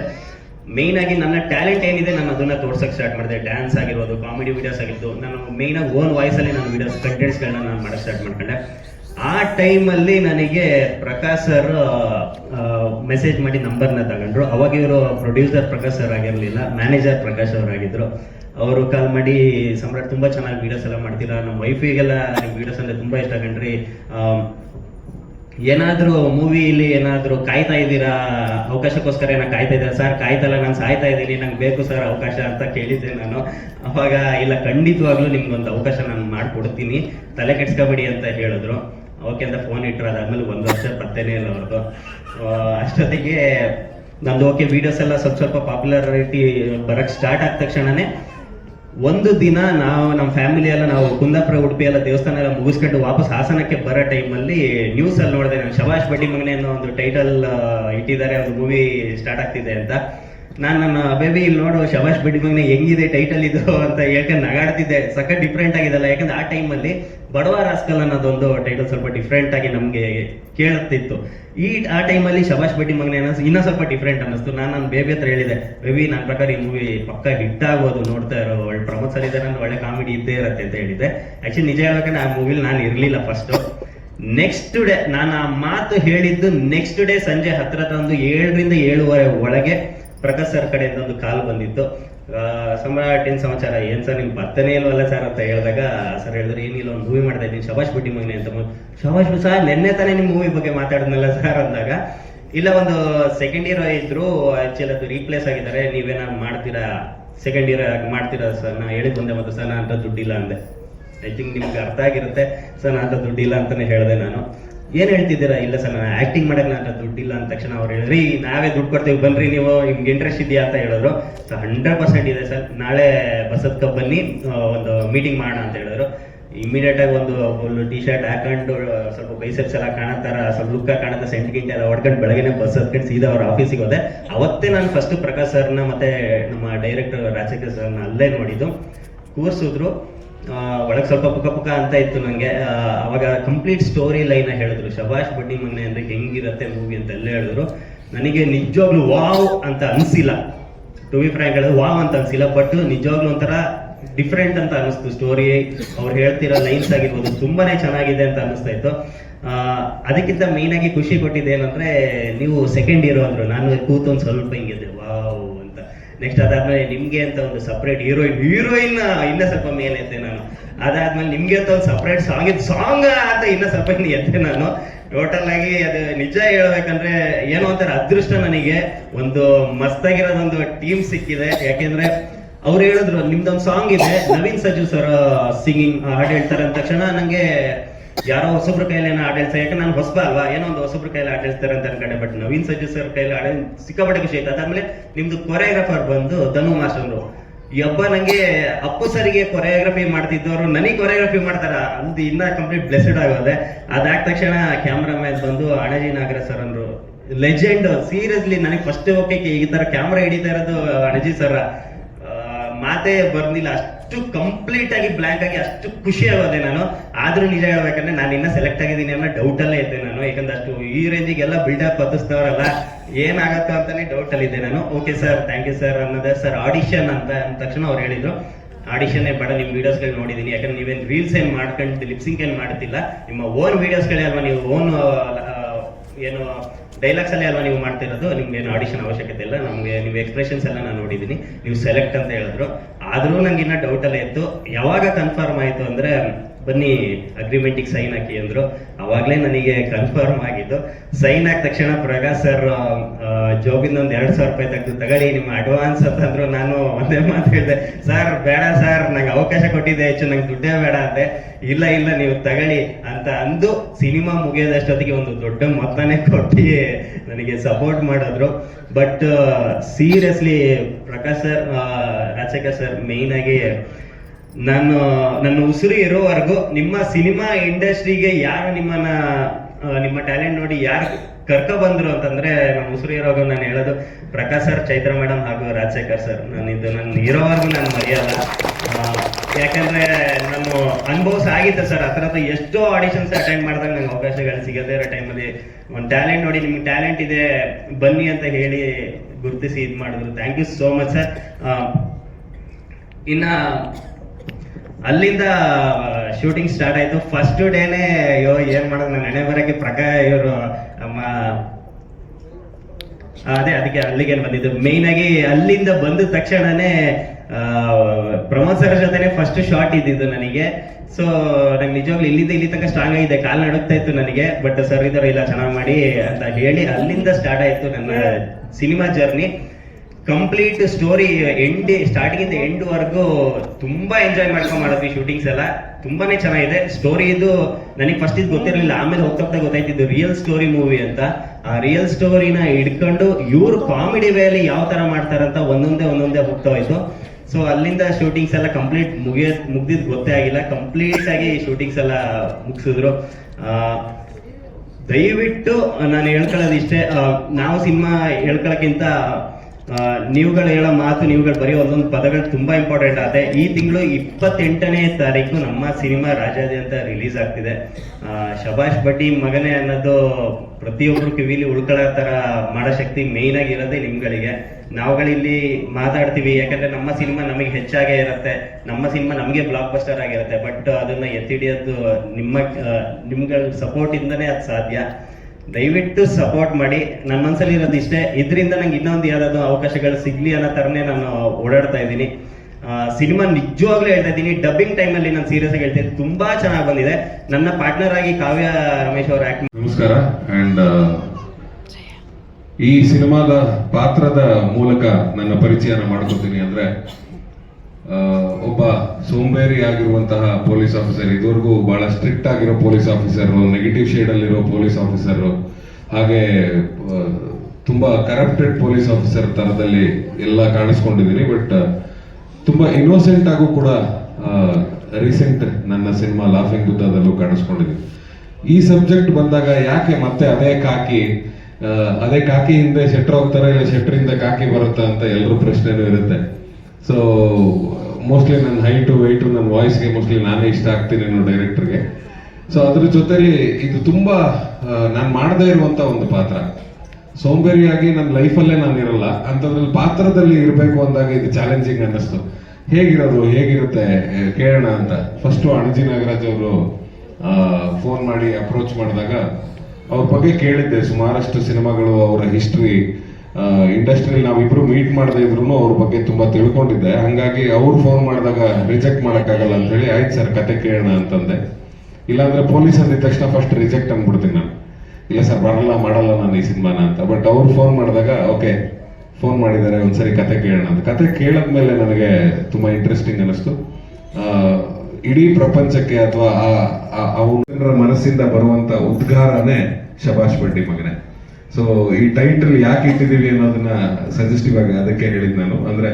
ಮೇಯ್ನ್ ಆಗಿ ನನ್ನ ಟ್ಯಾಲೆಂಟ್ ಏನಿದೆ, ನಾನು ಅದನ್ನ ತೋರ್ಸಕ್ ಸ್ಟಾರ್ಟ್ ಮಾಡಿದೆ. ಡ್ಯಾನ್ಸ್ ಆಗಿರ್ಬೋದು ಕಾಮಿಡಿ ವಿಡಿಯೋಸ್ ಆಗಿತ್ತು ನಾನು ಮೇನ್ ಆಗಿ ಓನ್ ವಾಯ್ಸ್ ಅಲ್ಲಿ ನಾನು ವಿಡಿಯೋಸ್ ಕಂಟೆಂಟ್ಸ್ಗಳನ್ನ ನಾನು ಮಾಡಕ್ ಸ್ಟಾರ್ಟ್ ಮಾಡ್ಕೊಂಡೆ. ಟೈಮಲ್ಲಿ ನನಗೆ ಪ್ರಕಾಶ್ ಸರ್ ಮೆಸೇಜ್ ಮಾಡಿ ನಂಬರ್ನ ತಗೊಂಡ್ರು. ಅವಾಗ ಇವರು ಪ್ರೊಡ್ಯೂಸರ್ ಪ್ರಕಾಶ್ ಸರ್ ಆಗಿರಲಿಲ್ಲ ಮ್ಯಾನೇಜರ್ ಪ್ರಕಾಶ್ ಅವರಾಗಿದ್ರು ಅವರು ಕಾಲ್ ಮಾಡಿ ಸಮ್ರಾಟ್ ತುಂಬಾ ಚೆನ್ನಾಗಿ ವೀಡಿಯೋಸ್ ಎಲ್ಲ ಮಾಡ್ತೀರಾ? ನಮ್ಮ ವೈಫಿಗೆಲ್ಲ ನಿಮ್ಮ ವೀಡಿಯೋಸ್ ಅಂದರೆ ತುಂಬಾ ಇಷ್ಟ ಕಂಡ್ರಿ ಏನಾದರೂ ಮೂವಿ ಮೂವಿಲಿ ಏನಾದರೂ ಕಾಯ್ತಾ ಇದ್ದೀರಾ? ಅವಕಾಶಕ್ಕೋಸ್ಕರ ಏನೋ ಕಾಯ್ತಾ ಇದ್ದೀರಾ? ಸರ್, ಕಾಯ್ತಲ್ಲ, ನಾನು ಸಾಯ್ತಾ ಇದ್ದೀನಿ. ನಂಗೆ ಬೇಕು ಸರ್ ಅವಕಾಶ ಅಂತ ಕೇಳಿದ್ದೆ ನಾನು. ಅವಾಗ, ಇಲ್ಲ, ಖಂಡಿತವಾಗ್ಲೂ ನಿಮ್ಗೊಂದು ಅವಕಾಶ ನಾನು ಮಾಡ್ಕೊಡ್ತೀನಿ. ತಲೆ ಕೆಡ್ಸ್ಕೊಬೇಡಿ ಅಂತ ಹೇಳಿದ್ರು. ಓಕೆ ಅಂತ ಫೋನ್ ಇಟ್ಟರು ಅದಾದ್ಮೇಲೆ ಒಂದು ವರ್ಷ ಬರ್ತೇನೆ ಇಲ್ಲ ಅವ್ರದ್ದು ಅಷ್ಟೊತ್ತಿಗೆ ನಂದು ಓಕೆ ವಿಡಿಯೋಸ್ ಎಲ್ಲ ಸ್ವಲ್ಪ ಸ್ವಲ್ಪ ಪಾಪ್ಯುಲಾರಿಟಿ ಬರಕ್ ಸ್ಟಾರ್ಟ್ ಆದ ತಕ್ಷಣನೇ ಒಂದು ದಿನ ನಾವು ನಮ್ಮ ಫ್ಯಾಮಿಲಿ ಎಲ್ಲ ನಾವು ಕುಂದಾಪುರ, ಉಡುಪಿ ಎಲ್ಲ ದೇವಸ್ಥಾನ ಎಲ್ಲ ಮುಗಿಸ್ಕೊಂಡು ವಾಪಸ್ ಹಾಸನಕ್ಕೆ ಬರೋ ಟೈಮಲ್ಲಿ ನ್ಯೂಸ್ ಅಲ್ಲಿ ನೋಡಿದೆ ನಾನು ಶಬಾಷ್ ಬಡ್ಡಿ ಮಗನೆ ಅನ್ನೋ ಒಂದು ಟೈಟಲ್ ಇಟ್ಟಿದ್ದಾರೆ, ಒಂದು ಮೂವಿ ಸ್ಟಾರ್ಟ್ ಆಗ್ತಿದೆ ಅಂತ. ನಾನು ನನ್ನ ಬೇಬಿ ಇಲ್ಲಿ ನೋಡು, ಶಬಾಷ್ ಬಿಡಿ ಮಗನೆ ಹೆಂಗಿದೆ ಟೈಟಲ್ ಇದು ಅಂತ ಹೇಳ್ಕೊಂಡು ನಗಾಡ್ತಿದ್ದೆ. ಸಖತ್ ಡಿಫ್ರೆಂಟ್ ಆಗಿದಲ್ಲ, ಯಾಕಂದ್ರೆ ಆ ಟೈಮಲ್ಲಿ ಬಡವ ರಾಸ್ಕಲ್ ಅನ್ನೋದೊಂದು ಟೈಟಲ್ ಸ್ವಲ್ಪ ಡಿಫ್ರೆಂಟ್ ಆಗಿ ನಮಗೆ ಕೇಳುತ್ತಿತ್ತು. ಈ, ಆ ಟೈಮಲ್ಲಿ ಶಬಾಷ್ ಬಡ್ಡಿ ಮಗನೇ ಅನ್ನಿಸ್ ಇನ್ನೂ ಸ್ವಲ್ಪ ಡಿಫ್ರೆಂಟ್ ಅನ್ನಿಸ್ತು. ನಾನು ನನ್ನ ಬೇಬಿ ಹತ್ರ ಹೇಳಿದೆ ಬೇಬಿ ನನ್ನ ಪ್ರಕಾರ ಈ ಮೂವಿ ಪಕ್ಕ ಹಿಟ್ ಆಗೋದು ನೋಡ್ತಾ ಇರೋ, ಒಳ್ಳೆ ಪ್ರಮೋದ್ ಸರ್ ಇದ್ದಾರೆ ಅಂದ್ರೆ ಒಳ್ಳೆ ಕಾಮಿಡಿ ಇದ್ದೇ ಇರುತ್ತೆ ಅಂತ ಹೇಳಿದ್ದೆ ಆ್ಯಕ್ಚುಲಿ ನಿಜ ಹೇಳ್ಬೇಕಂದ್ರೆ ಆ ಮೂವಿಲಿ ನಾನು ಇರಲಿಲ್ಲ ಫಸ್ಟ್ ನೆಕ್ಸ್ಟ್ ಡೇ ನಾನು ಆ ಮಾತು ಹೇಳಿದ್ದು ನೆಕ್ಸ್ಟ್ ಡೇ ಸಂಜೆ ಹತ್ರ ಹತ್ರ ಒಂದು ಏಳರಿಂದ ಏಳುವರೆ ಒಳಗೆ ಪ್ರಕಾಶ್ ಸರ್ ಕಡೆಯಿಂದ ಒಂದು ಕಾಲ್ ಬಂದಿತ್ತು. ಸಮ್ರಾಟಿನ ಸಮಾಚಾರ ಏನ್ ಸರ್ ನಿಮ್ ಪತ್ತನೇ ಇಲ್ವಲ್ಲ ಸರ್ ಅಂತ ಹೇಳಿದಾಗ ಸರ್ ಹೇಳಿದ್ರು ಏನಿಲ್ಲ ಒಂದು ಮೂವಿ ಮಾಡ್ತಾ ಇದ್ದೀನಿ, ಶಬಾಷ್ ಬಿಟ್ಟಿ ಮಗನೆ ಅಂತ ಶಬಾಷ್ ಸರ್, ನಿನ್ನೆ ತಾನೇ ನಿಮ್ ಮೂವಿ ಬಗ್ಗೆ ಮಾತಾಡಿದ್ನಲ್ಲ ಸರ್? ಅಂದಾಗ, ಇಲ್ಲ, ಒಂದು ಸೆಕೆಂಡ್ ಇಯರ್ ಇದ್ರು ಆಕ್ಚುಲಿ ಅದು ರೀಪ್ಲೇಸ್ ಆಗಿದ್ದಾರೆ ನೀವೇನಾದ್ರು ಮಾಡ್ತೀರಾ ಸೆಕೆಂಡ್ ಇಯರ್ ಮಾಡ್ತೀರಾ ಸರ್? ನಾ ಹೇಳಿದ್ ಒಂದೇ ಮತ್ತು ಸರ್, ನಾ ಅಂತ ದುಡ್ಡಿಲ್ಲ ಅಂದೆ. ಐ ಥಿಂಕ್ ನಿಮ್ಗೆ ಅರ್ಥ ಆಗಿರುತ್ತೆ, ಸರ್, ನಾ ಅಂತ ದುಡ್ಡಿಲ್ಲ ಅಂತಾನೆ ಹೇಳಿದೆ ನಾನು. ಏನ್ ಹೇಳ್ತಿದ್ದೀರಾ? ಇಲ್ಲ ಸರ್, ನಾನು ಆಕ್ಟಿಂಗ್ ಮಾಡಕ್ ನಾನು ದುಡ್ಡಿಲ್ಲ ಅಂದ ತಕ್ಷಣ ಅವ್ರು ಹೇಳಿದ್ರಿ ನಾವೇ ದುಡ್ಡು ಕೊಡ್ತೀವಿ, ಬನ್ರಿ ನೀವು, ನಿಮ್ಗೆ ಇಂಟ್ರೆಸ್ಟ್ ಇದೆಯಾ? ಅಂತ ಹೇಳಿದ್ರು. ಹಂಡ್ರೆಡ್ ಪರ್ಸೆಂಟ್ ಇದೆ ಸರ್. ನಾಳೆ ಬಸತ್ ಕಪ್ ಬನ್ನಿ ಒಂದು ಮೀಟಿಂಗ್ ಮಾಡೋಣ ಅಂತ ಹೇಳಿದ್ರು. ಇಮಿಡಿಯೇಟ್ ಆಗಿ ಒಂದು ಫುಲ್ ಟಿ ಶರ್ಟ್ ಹಾಕೊಂಡು, ಸ್ವಲ್ಪ ಬೈಸೆಪ್ಸ್ ಎಲ್ಲ ಕಾಣತ್ತಾರ ಸ್ವಲ್ಪ ಲುಕ್ ಕಾಣುತ್ತೆ ಸೆಂಟ್ ಗಿಂಟ್ ಎಲ್ಲ ಹೊಡ್ಕೊಂಡು ಬೆಳಗ್ಗೆ ಬಸ್ ಹತ್ಕೊಂಡು ಸೀದಾ ಅವ್ರ ಆಫೀಸಿಗೆ ಹೋದೆ. ಅವತ್ತೇ ನಾನು ಫಸ್ಟ್ ಪ್ರಕಾಶ್ ಸರ್ನ ಮತ್ತೆ ನಮ್ಮ ಡೈರೆಕ್ಟರ್ ರಾಜಶೇಖರ್ ಸರ್ನ ಅಲ್ಲೇ ನೋಡಿದ್ದು. ಕೂರ್ಸಿದ್ರು. ಒಳಗೆ ಸ್ವಲ್ಪ ಪುಕ ಪುಕ ಅಂತ ಇತ್ತು ನನಗೆ ಅವಾಗ ಕಂಪ್ಲೀಟ್ ಸ್ಟೋರಿ ಲೈನ್ ಹೇಳಿದ್ರು. ಶಬಾಷ್ ಬಡ್ಡಿ ಮೊನ್ನೆ ಅಂದ್ರೆ ಹೆಂಗಿರತ್ತೆ ಮೂವಿ ಅಂತ ಎಲ್ಲ ಹೇಳಿದ್ರು. ನನಗೆ ನಿಜವಾಗ್ಲೂ ವಾವ್ ಅಂತ ಅನ್ಸಿಲ್ಲ. ಟು ಬಿ ವಾವ್ ಅಂತ ಅನ್ಸಿಲ್ಲ ಬಟ್ ನಿಜವಾಗ್ಲೂ ಒಂಥರ ಡಿಫ್ರೆಂಟ್ ಅಂತ ಅನಿಸ್ತು ಸ್ಟೋರಿ ಅವ್ರು ಹೇಳ್ತಿರೋ ಲೈನ್ಸ್ ಆಗಿರ್ಬೋದು ತುಂಬಾನೇ ಚೆನ್ನಾಗಿದೆ ಅಂತ ಅನಿಸ್ತಾ ಇತ್ತು. ಅದಕ್ಕಿಂತ ಮೇನ್ ಆಗಿ ಖುಷಿ ಕೊಟ್ಟಿದ್ದು ನೀವು ಸೆಕೆಂಡ್ ಇಯರ್ ಅಂದ್ರು. ನಾನು ಕೂತು ಒಂದು ಸ್ವಲ್ಪ ಅಂತ ನೆಕ್ಸ್ಟ್ ಅದಾದ್ಮೇಲೆ ನಿಮ್ಗೆ ಅಂತ ಒಂದು ಸಪ್ರೇಟ್ ಹೀರೋಯಿನ್ ಹೀರೋಯಿನ್ ಇನ್ನ ಸ್ವಲ್ಪ ಮೇಲೆ ಎದ್ದೆ ನಾನು. ಅದಾದ್ಮೇಲೆ ನಿಮ್ಗೆ ಅಂತ ಒಂದು ಸಪ್ರೇಟ್ ಸಾಂಗ್ ಇದು ಸಾಂಗ್ ಅಂತ ಇನ್ನ ಸ್ವಲ್ಪ ಇನ್ನು ಎದ್ದೆ ನಾನು. ಟೋಟಲ್ ಆಗಿ ಅದು ನಿಜ ಹೇಳ್ಬೇಕಂದ್ರೆ ಏನೋ ಒಂಥರ ಅದೃಷ್ಟ ನನಗೆ. ಒಂದು ಮಸ್ತಾಗಿರೋದೊಂದು ಟೀಮ್ ಸಿಕ್ಕಿದೆ. ಯಾಕೆಂದ್ರೆ ಅವ್ರು ಹೇಳಿದ್ರು, ನಿಮ್ದೊಂದು ಸಾಂಗ್ ಇದೆ, ನವೀನ್ ಸಜು ಸರ್ ಸಿಂಗಿಂಗ್ ಹಾಡು ಹೇಳ್ತಾರೆ. ಅಂದ ತಕ್ಷಣ ನಂಗೆ ಯಾರೋ ಹೊಸಬ್ರ ಕೈಯಲ್ಲಿ ಏನೋ ಆಡಳಿತ, ಯಾಕಂದ್ರೆ ನಾನು ಹೊಸಬ ಅಲ್ವಾ? ಏನೋ ಒಂದು ಹೊಸಬ್ರ ಕೈಯಲ್ಲಿ ಆಡಳಿಸ್ತಾರೆ ಅಂತ ಅನ್ಕೊಂಡೆ ಬಟ್ ನವೀನ್ ಸಜ್ಜು ಸರ್ ಕೈಯಲ್ಲಿ ಆಡ, ಸಿಕ್ಕಾಪಟ್ಟೆ ಖುಷಿ ಆಯ್ತು. ಅದಾದ್ಮೇಲೆ ನಿಮ್ದು ಕೊರಿಯೋಗ್ರಾಫರ್ ಬಂದು ಧನು ಮಾಸ್ಟರ್ ಈ ಹಬ್ಬ ನಂಗೆ ಅಪ್ಪು ಸರಿಗೆ ಕೊರಿಯೋಗ್ರಫಿ ಮಾಡ್ತಿದ್ದವರು, ನನಗೆ ಕೊರಿಯೋಗ್ರಫಿ ಮಾಡ್ತಾರ. ಅದು ಇನ್ನ ಕಂಪ್ಲೀಟ್ ಬ್ಲೆಸ್ಡ್ ಆಗೋದೆ. ಅದಾದ ತಕ್ಷಣ ಕ್ಯಾಮ್ರಾಮ್ಯಾನ್ ಬಂದು ಅಣಜಿ ನಾಗರ ಸರ್ ಅಂದ್ರು. ಲೆಜೆಂಡ್ ಸೀರಿಯಸ್ಲಿ ನನಗೆ ಫಸ್ಟ್ ಓಕೆ ಈ ತರ ಕ್ಯಾಮ್ರಾ ಹಿಡಿತಾ ಇರೋದು ಅಣಜಿ ಸರ್ ಮಾತೇ ಬರ್ಲಿಲ್ಲ. ಅಷ್ಟು ಕಂಪ್ಲೀಟ್ ಆಗಿ ಬ್ಲಾಂಕ್ ಆಗಿ ಅಷ್ಟು ಖುಷಿ ಆಗೋದೆ ನಾನು. ಆದ್ರೂ ನಿಜ ಹೇಳ್ಬೇಕಂದ್ರೆ ನಾನು ಇನ್ನ ಸೆಲೆಕ್ಟ್ ಆಗಿದ್ದೀನಿ ಅನ್ನೋ ಡೌಟ್ ಅಲ್ಲೇ ಇದ್ದೆ ನಾನು. ಯಾಕಂದ್ರೆ ಅಷ್ಟು ಈ ರೇಂಜಿಗೆಲ್ಲ ಬಿಲ್ಡಪ್ ಬದಸ್ತವ್ರಲ್ಲ ಏನಾಗತ್ತೋ ಅಂತಾನೆ ಡೌಟ್ ಅಲ್ಲಿ ಇದ್ದೆ ನಾನು. Okay sir thank you sir ಅನ್ನೋದೇ ಸರ್ ಆಡಿಷನ್ ಅಂತ ಅಂದ ತಕ್ಷಣ ಅವ್ರು ಹೇಳಿದ್ರು. ಆಡಿಷನ್ ಬೇಡ, ನಿಮ್ ವಿಡಿಯೋಸ್ಗಳು ನೋಡಿದೀನಿ ಯಾಕಂದ್ರೆ ನೀವೇನು ರೀಲ್ಸ್ ಏನು ಮಾಡ್ಕೊಂಡು ಲಿಪ್ಸಿಂಗ್ ಏನು ಮಾಡ್ತಿಲ್ಲ. ನಿಮ್ಮ ಓನ್ ವಿಡಿಯೋಸ್ಗಳೇ ಅಲ್ವಾ ನೀವು ಓನ್ ಏನು ಡೈಲಾಗ್ಸ್ ಅಲ್ಲಿ ಅಲ್ವಾ ನೀವು ಮಾಡ್ತಿರೋದು? ನಿಮ್ಗೆ ಏನು ಆಡಿಷನ್ ಅವಶ್ಯಕತೆ ಇಲ್ಲ. ನಮ್ಗೆ ನೀವು ಎಕ್ಸ್ಪ್ರೆಷನ್ಸ್ ಎಲ್ಲ ನಾನು ನೋಡಿದೀನಿ ನೀವು ಸೆಲೆಕ್ಟ್ ಅಂತ ಹೇಳಿದ್ರು. ಆದ್ರೂ ನಂಗೆ ಇನ್ನ ಡೌಟ್ ಅಲ್ಲೇ ಇತ್ತು. ಯಾವಾಗ ಕನ್ಫರ್ಮ್ ಆಯ್ತು ಅಂದ್ರೆ ಬನ್ನಿ ಅಗ್ರಿಮೆಂಟಿಗೆ ಸೈನ್ ಹಾಕಿ ಅಂದ್ರು. ಅವಾಗ್ಲೇ ನನಗೆ ಕನ್ಫರ್ಮ್ ಆಗಿದ್ದು. ಸೈನ್ ಹಾಕಿದ ತಕ್ಷಣ ಪ್ರಕಾಶ್ ಸರ್ ಜೋಬಿಂದ ಒಂದು ಎರಡು ಸಾವಿರ ರೂಪಾಯಿ ತೆಗೆದು ತಗೊಳ್ಳಿ, ನಿಮ್ಮ ಅಡ್ವಾನ್ಸ್ ಅಂತಂದ್ರು ನಾನು ಒಂದೇ ಮಾತು ಹೇಳಿದೆ. ಸರ್ ಬೇಡ ಸರ್ ನಂಗೆ ಅವಕಾಶ ಕೊಟ್ಟಿದ್ದೆ ಹೆಚ್ಚು, ನಂಗೆ ದುಡ್ಡೇ ಬೇಡ ಅಂತೆ ಇಲ್ಲ ಇಲ್ಲ, ನೀವು ತಗೊಳ್ಳಿ ಅಂತ ಅಂದು ಸಿನಿಮಾ ಮುಗಿಯೋದಷ್ಟೊತ್ತಿಗೆ ಒಂದು ದೊಡ್ಡ ಮೊತ್ತನೇ ಕೊಟ್ಟು ನನಗೆ ಸಪೋರ್ಟ್ ಮಾಡಿದ್ರು. But seriously Prakash sir Rajashekar sir main ಆಗಿ ನಾನು, ನನ್ನ ಉಸಿರು ಇರೋವರೆಗೂ ನಿಮ್ಮ ಸಿನಿಮಾ ಇಂಡಸ್ಟ್ರಿಗೆ ಯಾರು ನಿಮ್ಮನ್ನ ನಿಮ್ಮ ಟ್ಯಾಲೆಂಟ್ ನೋಡಿ ಯಾರು ಕರ್ಕ ಬಂದ್ರು ಅಂತಂದ್ರೆ ನಮ್ಮ ಉಸಿರು ಇರೋವಾಗ ನಾನು ಹೇಳೋದು ಪ್ರಕಾಶ್ ಸರ್, ಚೈತ್ರ ಮೇಡಮ್ ಹಾಗೂ ರಾಜಶೇಖರ್ ಸರ್. ನಾನು ಇದು ನನ್ನ ಇರೋವರೆಗೂ ನಾನು ಮರೆಯಲ್ಲ. ಯಾಕಂದ್ರೆ ನಾನು ಅನುಭವಿಸ ಆಗಿತ್ತು ಸರ್. ಆ ಥರದ ಎಷ್ಟೋ ಆಡಿಷನ್ಸ್ ಅಟೆಂಡ್ ಮಾಡಿದಾಗ ನಂಗೆ ಅವಕಾಶಗಳು ಸಿಗದೇ ಇರೋ ಟೈಮಲ್ಲಿ ಒಂದು ಟ್ಯಾಲೆಂಟ್ ನೋಡಿ, ನಿಮ್ಗೆ ಟ್ಯಾಲೆಂಟ್ ಇದೆ, ಬನ್ನಿ ಅಂತ ಹೇಳಿ ಗುರುತಿಸಿ ಇದು ಮಾಡಿದ್ರು. Thank you so much sir ಇನ್ನ ಅಲ್ಲಿಂದ ಶೂಟಿಂಗ್ ಸ್ಟಾರ್ಟ್ ಆಯ್ತು. ಫಸ್ಟ್ ಡೇನೆ ಅಯ್ಯೋ, ಏನ್ ಮಾಡೋದು? ನನ್ನ ಹಣೆ ಬರಕ್ಕೆ ಪ್ರಕಾ ಇವರು ಅದೇ, ಅದಕ್ಕೆ ಅಲ್ಲಿಗೆ ಬಂದಿದ್ದು. ಮೇನ್ ಆಗಿ ಅಲ್ಲಿಂದ ಬಂದ ತಕ್ಷಣನೇ ಪ್ರಮೋದ್ ಸರ್ ಜೊತೆನೆ ಫಸ್ಟ್ ಶಾಟ್ ಇದ್ದಿದ್ದು ನನಗೆ. ಸೊ ನಂಗೆ ನಿಜವಾಗ್ಲೂ ಇಲ್ಲಿಂದ ಇಲ್ಲಿ ತನಕ ಸ್ಟ್ರಾಂಗ್ ಆಗಿದೆ. ಕಾಲ್ ನಡುಗ್ತಾ ಇತ್ತು ನನಗೆ ಬಟ್ ಸರ್ ಇದಾರೆ ಇಲ್ಲ, ಚೆನ್ನಾಗಿ ಮಾಡಿ ಅಂತ ಹೇಳಿ ಅಲ್ಲಿಂದ ಸ್ಟಾರ್ಟ್ ಆಯ್ತು ನನ್ನ cinema journey complete story end starting ಇಂದ ಎಂಡ್ ವರೆಗೂ ತುಂಬಾ ಎಂಜಾಯ್ ಮಾಡ್ಕೊಂಡ್ ಮಾಡಿದ್ವಿ ಶೂಟಿಂಗ್ಸ್ ಎಲ್ಲ. ತುಂಬಾನೇ ಚೆನ್ನಾಗಿದೆ. ಸ್ಟೋರಿ ಇದು ನನಗೆ ಫಸ್ಟ್ ಇದು ಗೊತ್ತಿರಲಿಲ್ಲ. ಆಮೇಲೆ ಹೋಗ್ತಾ ಗೊತ್ತಾಯ್ತಿದ್ದು ರಿಯಲ್ ಸ್ಟೋರಿ ಮೂವಿ ಅಂತ. ಆ ರಿಯಲ್ ಸ್ಟೋರಿನ ಹಿಡ್ಕೊಂಡು ಇವ್ರು ಕಾಮಿಡಿ ವೇಲಿ ಯಾವ ತರ ಮಾಡ್ತಾರಂತ ಒಂದೊಂದೇ ಒಂದೊಂದೇ ಹೋಗ್ತಾ ಹೋಯ್ತು. ಸೊ ಅಲ್ಲಿಂದ ಶೂಟಿಂಗ್ಸ್ ಎಲ್ಲ ಕಂಪ್ಲೀಟ್ ಮುಗಿಯ, ಮುಗ್ದಿದ್ ಗೊತ್ತೇ ಆಗಿಲ್ಲ. ಕಂಪ್ಲೀಟ್ ಆಗಿ ಶೂಟಿಂಗ್ಸ್ ಎಲ್ಲ ಮುಗಿಸಿದ್ರು. ದಯವಿಟ್ಟು ನಾನು ಹೇಳ್ಕೊಳ್ಳೋದು ಇಷ್ಟೇ. ನಾವು ಸಿನಿಮಾ ಹೇಳ್ಕೊಳಕ್ಕಿಂತ ನೀವುಗಳು ಹೇಳೋ ಮಾತು, ನೀವುಗಳು ಬರೀ ಒಂದೊಂದು ಪದಗಳು ತುಂಬಾ ಇಂಪಾರ್ಟೆಂಟ್ ಆದ್ರೆ ಈ ತಿಂಗಳು ಇಪ್ಪತ್ತೆಂಟನೇ ತಾರೀಕು ನಮ್ಮ ಸಿನಿಮಾ ರಾಜಾದ್ಯಂತ ರಿಲೀಸ್ ಆಗ್ತಿದೆ. ಶಬಾಷ್ ಬಡ್ಡಿ ಮಗನೇ ಅನ್ನೋದು ಪ್ರತಿಯೊಬ್ರು ಕಿವಿಲಿ ಉಳ್ಕೊಳ್ಳೋ ತರ ಮಾಡೋ ಶಕ್ತಿ ಮೇಯ್ನ್ ಆಗಿರೋದೇ ನಿಮ್ಗಳಿಗೆ. ನಾವುಗಳಿಲ್ಲಿ ಮಾತಾಡ್ತೀವಿ, ಯಾಕಂದ್ರೆ ನಮ್ಮ ಸಿನಿಮಾ ನಮಗೆ ಹೆಚ್ಚಾಗೇ ಇರುತ್ತೆ. ನಮ್ಮ ಸಿನಿಮಾ ನಮಗೆ ಬ್ಲಾಕ್ ಬಸ್ಟರ್ ಆಗಿರುತ್ತೆ. ಬಟ್ ಅದನ್ನ ಎತ್ತಿಡಿಯೋದು ನಿಮ್ಮ ನಿಮ್ಗಳ ಸಪೋರ್ಟ್ ಇಂದನೇ ಅದು ಸಾಧ್ಯ. ದಯವಿಟ್ಟು ಸಪೋರ್ಟ್ ಮಾಡಿ. ನನ್ನ ಮನಸ್ಸಲ್ಲಿ ಇರೋದು ಇಷ್ಟೇ. ಇದರಿಂದ ನಂಗೆ ಇನ್ನೊಂದು ಯಾವ್ದಾದ್ರು ಅವಕಾಶಗಳು ಸಿಗ್ಲಿ ಅನ್ನೋ ತರನೇ ನಾನು ಓಡಾಡ್ತಾ ಇದ್ದೀನಿ. ಸಿನಿಮಾ ನಿಜವಾಗ್ಲೂ ಹೇಳ್ತಾ ಇದ್ದೀನಿ. ಡಬ್ಬಿಂಗ್ ಟೈಮಲ್ಲಿ ನಾನು ಸೀರಿಯಸ್ ಆಗಿ ಹೇಳ್ತೀನಿ ತುಂಬಾ ಚೆನ್ನಾಗಿ ಬಂದಿದೆ. ನನ್ನ ಪಾರ್ಟ್ನರ್ ಆಗಿ ಕಾವ್ಯ ರಮೇಶ್ ಅವರು ಆಕ್ಟ್ ನಮಸ್ಕಾರ. ಅಂಡ್ ಈ ಸಿನಿಮಾದ ಪಾತ್ರದ ಮೂಲಕ ನನ್ನ ಪರಿಚಯನ ಮಾಡ್ಕೊತೀನಿ ಅಂದ್ರೆ ಒಬ್ಬ ಸೋಂಬೇರಿ ಆಗಿರುವಂತಹ ಪೊಲೀಸ್ ಆಫೀಸರ್, ಇದುವರೆಗೂ ಬಹಳ ಸ್ಟ್ರಿಕ್ಟ್ ಆಗಿರೋ ಪೊಲೀಸ್ ಆಫೀಸರ್ ನೆಗೆಟಿವ್ ಶೇಡ್ ಅಲ್ಲಿರೋ ಪೊಲೀಸ್ ಆಫೀಸರ್, ಹಾಗೆ ತುಂಬಾ ಕರಪ್ಟೆಡ್ ಪೊಲೀಸ್ ಆಫೀಸರ್ ತರದಲ್ಲಿ ಎಲ್ಲ ಕಾಣಿಸ್ಕೊಂಡಿದ್ದೀನಿ ಬಟ್ ತುಂಬಾ ಇನ್ನೋಸೆಂಟ್ ಆಗೂ ಕೂಡ ರೀಸೆಂಟ್ ನನ್ನ ಸಿನಿಮಾ ಲಾಫಿಂಗ್ ಬುದ್ಧದಲ್ಲೂ ಕಾಣಿಸ್ಕೊಂಡಿದ್ದೀನಿ. ಈ ಸಬ್ಜೆಕ್ಟ್ ಬಂದಾಗ ಯಾಕೆ ಮತ್ತೆ ಅದೇ ಕಾಕಿ ಅದೇ ಕಾಕಿ ಹಿಂದೆ ಶೆಟ್ರ್ ಹೋಗ್ತಾರೆ ಇಲ್ಲ ಶೆಟ್ರಿಂದ ಕಾಕಿ ಬರುತ್ತಾ ಅಂತ ಎಲ್ಲರೂ ಪ್ರಶ್ನೆನೂ ಇರುತ್ತೆ. ಸೊ ಮೋಸ್ಟ್ಲಿ ನನ್ನ ಹೈಟು ವೆಯ್ಟು ನನ್ನ ವಾಯ್ಸ್ಗೆ ಮೋಸ್ಟ್ಲಿ ನಾನೇ ಇಷ್ಟ ಆಗ್ತೀನಿ ಅನ್ನೋ ಡೈರೆಕ್ಟ್ರಿಗೆ ಸೊ ಅದ್ರ ಜೊತೆಲಿ ಇದು ತುಂಬ ನಾನು ಮಾಡದೇ ಇರುವಂತ ಒಂದು ಪಾತ್ರ. ಸೋಂಬೇರಿಯಾಗಿ ನನ್ನ ಲೈಫಲ್ಲೇ ನಾನು ಇರಲ್ಲ. ಅಂಥದ್ರಲ್ಲಿ ಪಾತ್ರದಲ್ಲಿ ಇರಬೇಕು ಅಂದಾಗ ಇದು ಚಾಲೆಂಜಿಂಗ್ ಅನ್ನಿಸ್ತು. ಹೇಗಿರೋದು, ಹೇಗಿರುತ್ತೆ ಕೇಳೋಣ ಅಂತ. ಫಸ್ಟು ಅಣಜಿ ನಾಗರಾಜ್ ಅವರು ಫೋನ್ ಮಾಡಿ ಅಪ್ರೋಚ್ ಮಾಡಿದಾಗ ಅವ್ರ ಬಗ್ಗೆ ಕೇಳಿದ್ದೆ. ಸುಮಾರಷ್ಟು ಸಿನಿಮಾಗಳು, ಅವರ ಹಿಸ್ಟ್ರಿ ಇಂಡಸ್ಟ್ರಿಯಲ್ಲಿ ನಾವಿಬ್ರು ಮೀಟ್ ಮಾಡದೇ ಇದ್ರು ಅವ್ರ ಬಗ್ಗೆ ತುಂಬಾ ತಿಳ್ಕೊಂಡಿದ್ದೆ ಹಂಗಾಗಿ ಅವ್ರು ಫೋನ್ ಮಾಡಿದಾಗ ರಿಜೆಕ್ಟ್ ಮಾಡೋಕ್ಕಾಗಲ್ಲ ಅಂತ ಹೇಳಿ ಆಯ್ತು ಸರ್ ಕತೆ ಕೇಳೋಣ ಅಂತಂದೆ ಇಲ್ಲಾಂದ್ರೆ ಪೊಲೀಸ್ ಅಂದಿದ ತಕ್ಷಣ ಫಸ್ಟ್ ರಿಜೆಕ್ಟ್ ಅಂದ್ಬಿಡ್ತೀನಿ ನಾನು ಇಲ್ಲ ಸರ್ ಬರಲ್ಲ ಮಾಡಲ್ಲ ನಾನು ಈ ಸಿನಿಮಾನ ಅಂತ ಬಟ್ ಅವ್ರು ಫೋನ್ ಮಾಡಿದಾಗ ಓಕೆ ಫೋನ್ ಮಾಡಿದ್ದಾರೆ ಒಂದ್ಸರಿ ಕತೆ ಕೇಳೋಣ ಅಂತ ಕತೆ ಕೇಳದ್ಮೇಲೆ ನನಗೆ ತುಂಬಾ ಇಂಟ್ರೆಸ್ಟಿಂಗ್ ಅನಿಸ್ತು ಆ, ಇಡೀ ಪ್ರಪಂಚಕ್ಕೆ ಅಥವಾ ಅವನ ಮನಸ್ಸಿಂದ ಬರುವಂತ ಉದ್ಗಾರನೇ ಶಬಾಷ್ ಬಡ್ಡಿ ಮಗನೇ ಸೊ ಈ ಟೈಟಲ್ ಯಾಕೆ ಇಟ್ಟಿದ್ದೀವಿ ಅನ್ನೋದನ್ನ ಸಜೆಸ್ಟಿವ್ ಆಗಿ ಅದಕ್ಕೆ ಹೇಳಿದ್ ನಾನು. ಅಂದ್ರೆ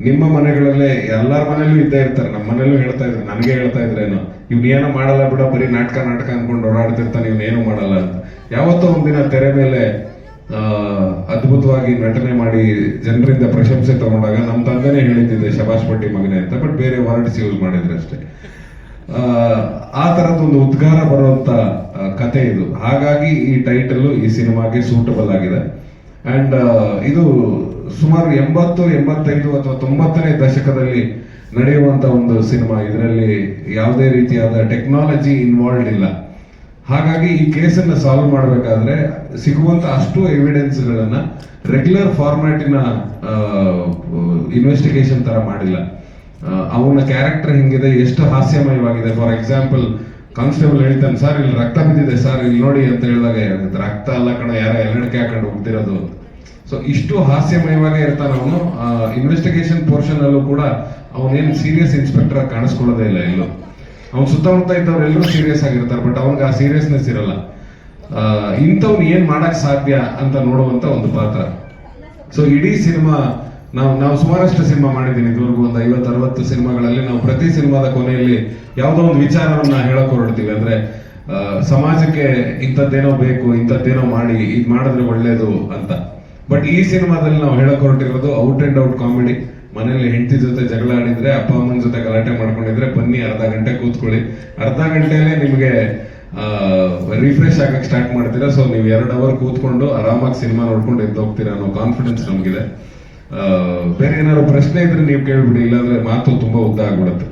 ನಿಮ್ಮ ಮನೆಗಳಲ್ಲೇ ಎಲ್ಲಾರ ಮನೇಲೂ ಇದ್ದೇ ಇರ್ತಾರೆ. ನಮ್ಮ ಮನೇಲೂ ಹೇಳ್ತಾ ಇದ್ರು ನನಗೆ ಹೇಳ್ತಾ ಇದ್ರೇನು ಇವ್ನ ಏನೋ ಮಾಡಲ್ಲ ಬಿಡ ಬರೀ ನಾಟಕ ನಾಟಕ ಅನ್ಕೊಂಡು ಓಡಾಡ್ತಿರ್ತಾನೆ ಇವ್ನ ಏನು ಮಾಡಲ್ಲ ಅಂತ. ಯಾವತ್ತೋ ಒಂದಿನ ತೆರೆ ಮೇಲೆ ಅದ್ಭುತವಾಗಿ ನಟನೆ ಮಾಡಿ ಜನರಿಂದ ಪ್ರಶಂಸೆ ತಗೊಂಡಾಗ ನಮ್ಮ ತಂದೆನೇ ಹೇಳಿದ್ದಿದೆ ಶಬಾಷ್ ಪಟ್ಟಿ ಮಗನೇ ಅಂತ ಬಟ್ ಬೇರೆ ವರ್ಡ್ಸ್ ಯೂಸ್ ಮಾಡಿದ್ರೆ ಅಷ್ಟೇ. ಆ, ತರದೊಂದು ಉದ್ಗಾರ ಬರುವಂತ ಕತೆ ಇದು. ಹಾಗಾಗಿ ಈ ಟೈಟಲ್ ಈ ಸಿನಿಮಾಗೆ ಸೂಟಬಲ್ ಆಗಿದೆ. ಅಂಡ್ ಇದು ಸುಮಾರು ಎಂಬತ್ತು, ಎಂಬತ್ತೈದು ಅಥವಾ ತೊಂಬತ್ತನೇ ದಶಕದಲ್ಲಿ ನಡೆಯುವಂತ ಒಂದು ಸಿನಿಮಾ. ಇದರಲ್ಲಿ ಯಾವುದೇ ರೀತಿಯಾದ ಟೆಕ್ನಾಲಜಿ ಇನ್ವಾಲ್ವ್ ಇಲ್ಲ. ಹಾಗಾಗಿ ಈ ಕೇಸನ್ನ ಸಾಲ್ವ್ ಮಾಡಬೇಕಾದ್ರೆ ಸಿಗುವಂತ ಅಷ್ಟು ಎವಿಡೆನ್ಸ್ಗಳನ್ನ ರೆಗ್ಯುಲರ್ ಫಾರ್ಮ್ಯಾಟಿನ ಇನ್ವೆಸ್ಟಿಗೇಷನ್ ತರ ಮಾಡಿಲ್ಲ. ಅವನ ಕ್ಯಾರೆಕ್ಟರ್ ಹೆಂಗಿದೆ, ಎಷ್ಟು ಹಾಸ್ಯಮಯವಾಗಿದೆ. ಫಾರ್ ಎಕ್ಸಾಂಪಲ್ ಕಾನ್ಸ್ಟೇಬಲ್ ಹೇಳ್ತಾನೆ, ಸರ್, ಇಲ್ಲಿ ರಕ್ತ ಬಿದ್ದಿದೆ, ಸರ್, ಇಲ್ಲಿ ನೋಡಿ ಅಂತ ಹೇಳಿದಾಗ "ಇದು ರಕ್ತ ಅಲ್ಲ ಕಣ, ಯಾರ ಎಲ್ಲಡಿಕೆ ಹಾಕೊಂಡು ಹೋಗ್ತಿರೋದು ಸೊ ಇಷ್ಟು ಹಾಸ್ಯಮಯವಾಗೇ ಇರ್ತಾನೆ ಅವನು. ಇನ್ವೆಸ್ಟಿಗೇಷನ್ ಪೋರ್ಷನ್ ಅಲ್ಲೂ ಕೂಡ ಅವನೇನು ಸೀರಿಯಸ್ ಇನ್ಸ್ಪೆಕ್ಟರ್ ಕಾಣಿಸ್ಕೊಳ್ಳೋದೇ ಇಲ್ಲ ಎಲ್ಲೂ. ಅವ್ನ ಸುತ್ತಮುತ್ತ ಇದ್ದವ್ರು ಎಲ್ಲರೂ ಸೀರಿಯಸ್ ಆಗಿರ್ತಾರೆ ಬಟ್ ಅವನಿಗೆ ಆ ಸೀರಿಯಸ್ನೆಸ್ ಇರಲ್ಲ. ಇಂಥವ್ನು ಏನ್ ಮಾಡಕ್ ಸಾಧ್ಯ ಅಂತ ನೋಡುವಂತ ಒಂದು ಪಾತ್ರ. ಸೊ ಇಡೀ ಸಿನಿಮಾ ನಾವು ನಾವು ಸುಮಾರಷ್ಟು ಸಿನಿಮಾ ಮಾಡಿದ್ದೀನಿ. ಇದುವರೆಗೂ ಒಂದು ಐವತ್ತು ಅರವತ್ತು ಸಿನಿಮಾಗಳಲ್ಲಿ ನಾವು ಪ್ರತಿ ಸಿನಿಮಾದ ಕೊನೆಯಲ್ಲಿ ಯಾವುದೋ ಒಂದು ವಿಚಾರವನ್ನ ಹೇಳಕ್ ಹೊರಡ್ತೀವಿ. ಅಂದ್ರೆ ಸಮಾಜಕ್ಕೆ ಇಂಥದ್ದೇನೋ ಬೇಕು, ಇಂಥದ್ದೇನೋ ಮಾಡಿ, ಇದು ಮಾಡಿದ್ರೆ ಒಳ್ಳೇದು ಅಂತ. ಬಟ್ ಈ ಸಿನಿಮಾದಲ್ಲಿ ನಾವು ಹೇಳಕ್ ಹೊರಟಿರೋದು ಔಟ್ ಅಂಡ್ ಔಟ್ ಕಾಮಿಡಿ. ಮನೆಯಲ್ಲಿ ಹೆಂಡತಿ ಜೊತೆ ಜಗಳ ಆಡಿದ್ರೆ ಅಪ್ಪ, ಅಮ್ಮನ ಜೊತೆ ಗಲಾಟೆ ಮಾಡ್ಕೊಂಡಿದ್ರೆ ಬನ್ನಿ, ಅರ್ಧ ಗಂಟೆ ಕೂತ್ಕೊಳ್ಳಿ. ಅರ್ಧ ಗಂಟೆಯಲ್ಲೇ ನಿಮಗೆ ರಿಫ್ರೆಶ್ ಆಗಕ್ಕೆ ಸ್ಟಾರ್ಟ್ ಮಾಡ್ತೀರಾ. ಸೊ ನೀವು ಎರಡು ಅವರ್ ಕೂತ್ಕೊಂಡು ಆರಾಮಾಗಿ ಸಿನಿಮಾ ನೋಡ್ಕೊಂಡು ಎದ್ದು ಹೋಗ್ತೀರಾ ಅನ್ನೋ ಕಾನ್ಫಿಡೆನ್ಸ್ ನಮಗಿದೆ. ಬೇರೆ ಏನಾದ್ರು ಪ್ರಶ್ನೆ ಇದ್ರೆ ನೀವು ಕೇಳ್ಬಿಡಿ ಇಲ್ಲಾಂದ್ರೆ ಮಾತು ತುಂಬಾ ಉದ್ದ ಆಗ್ಬಿಡುತ್ತೆ.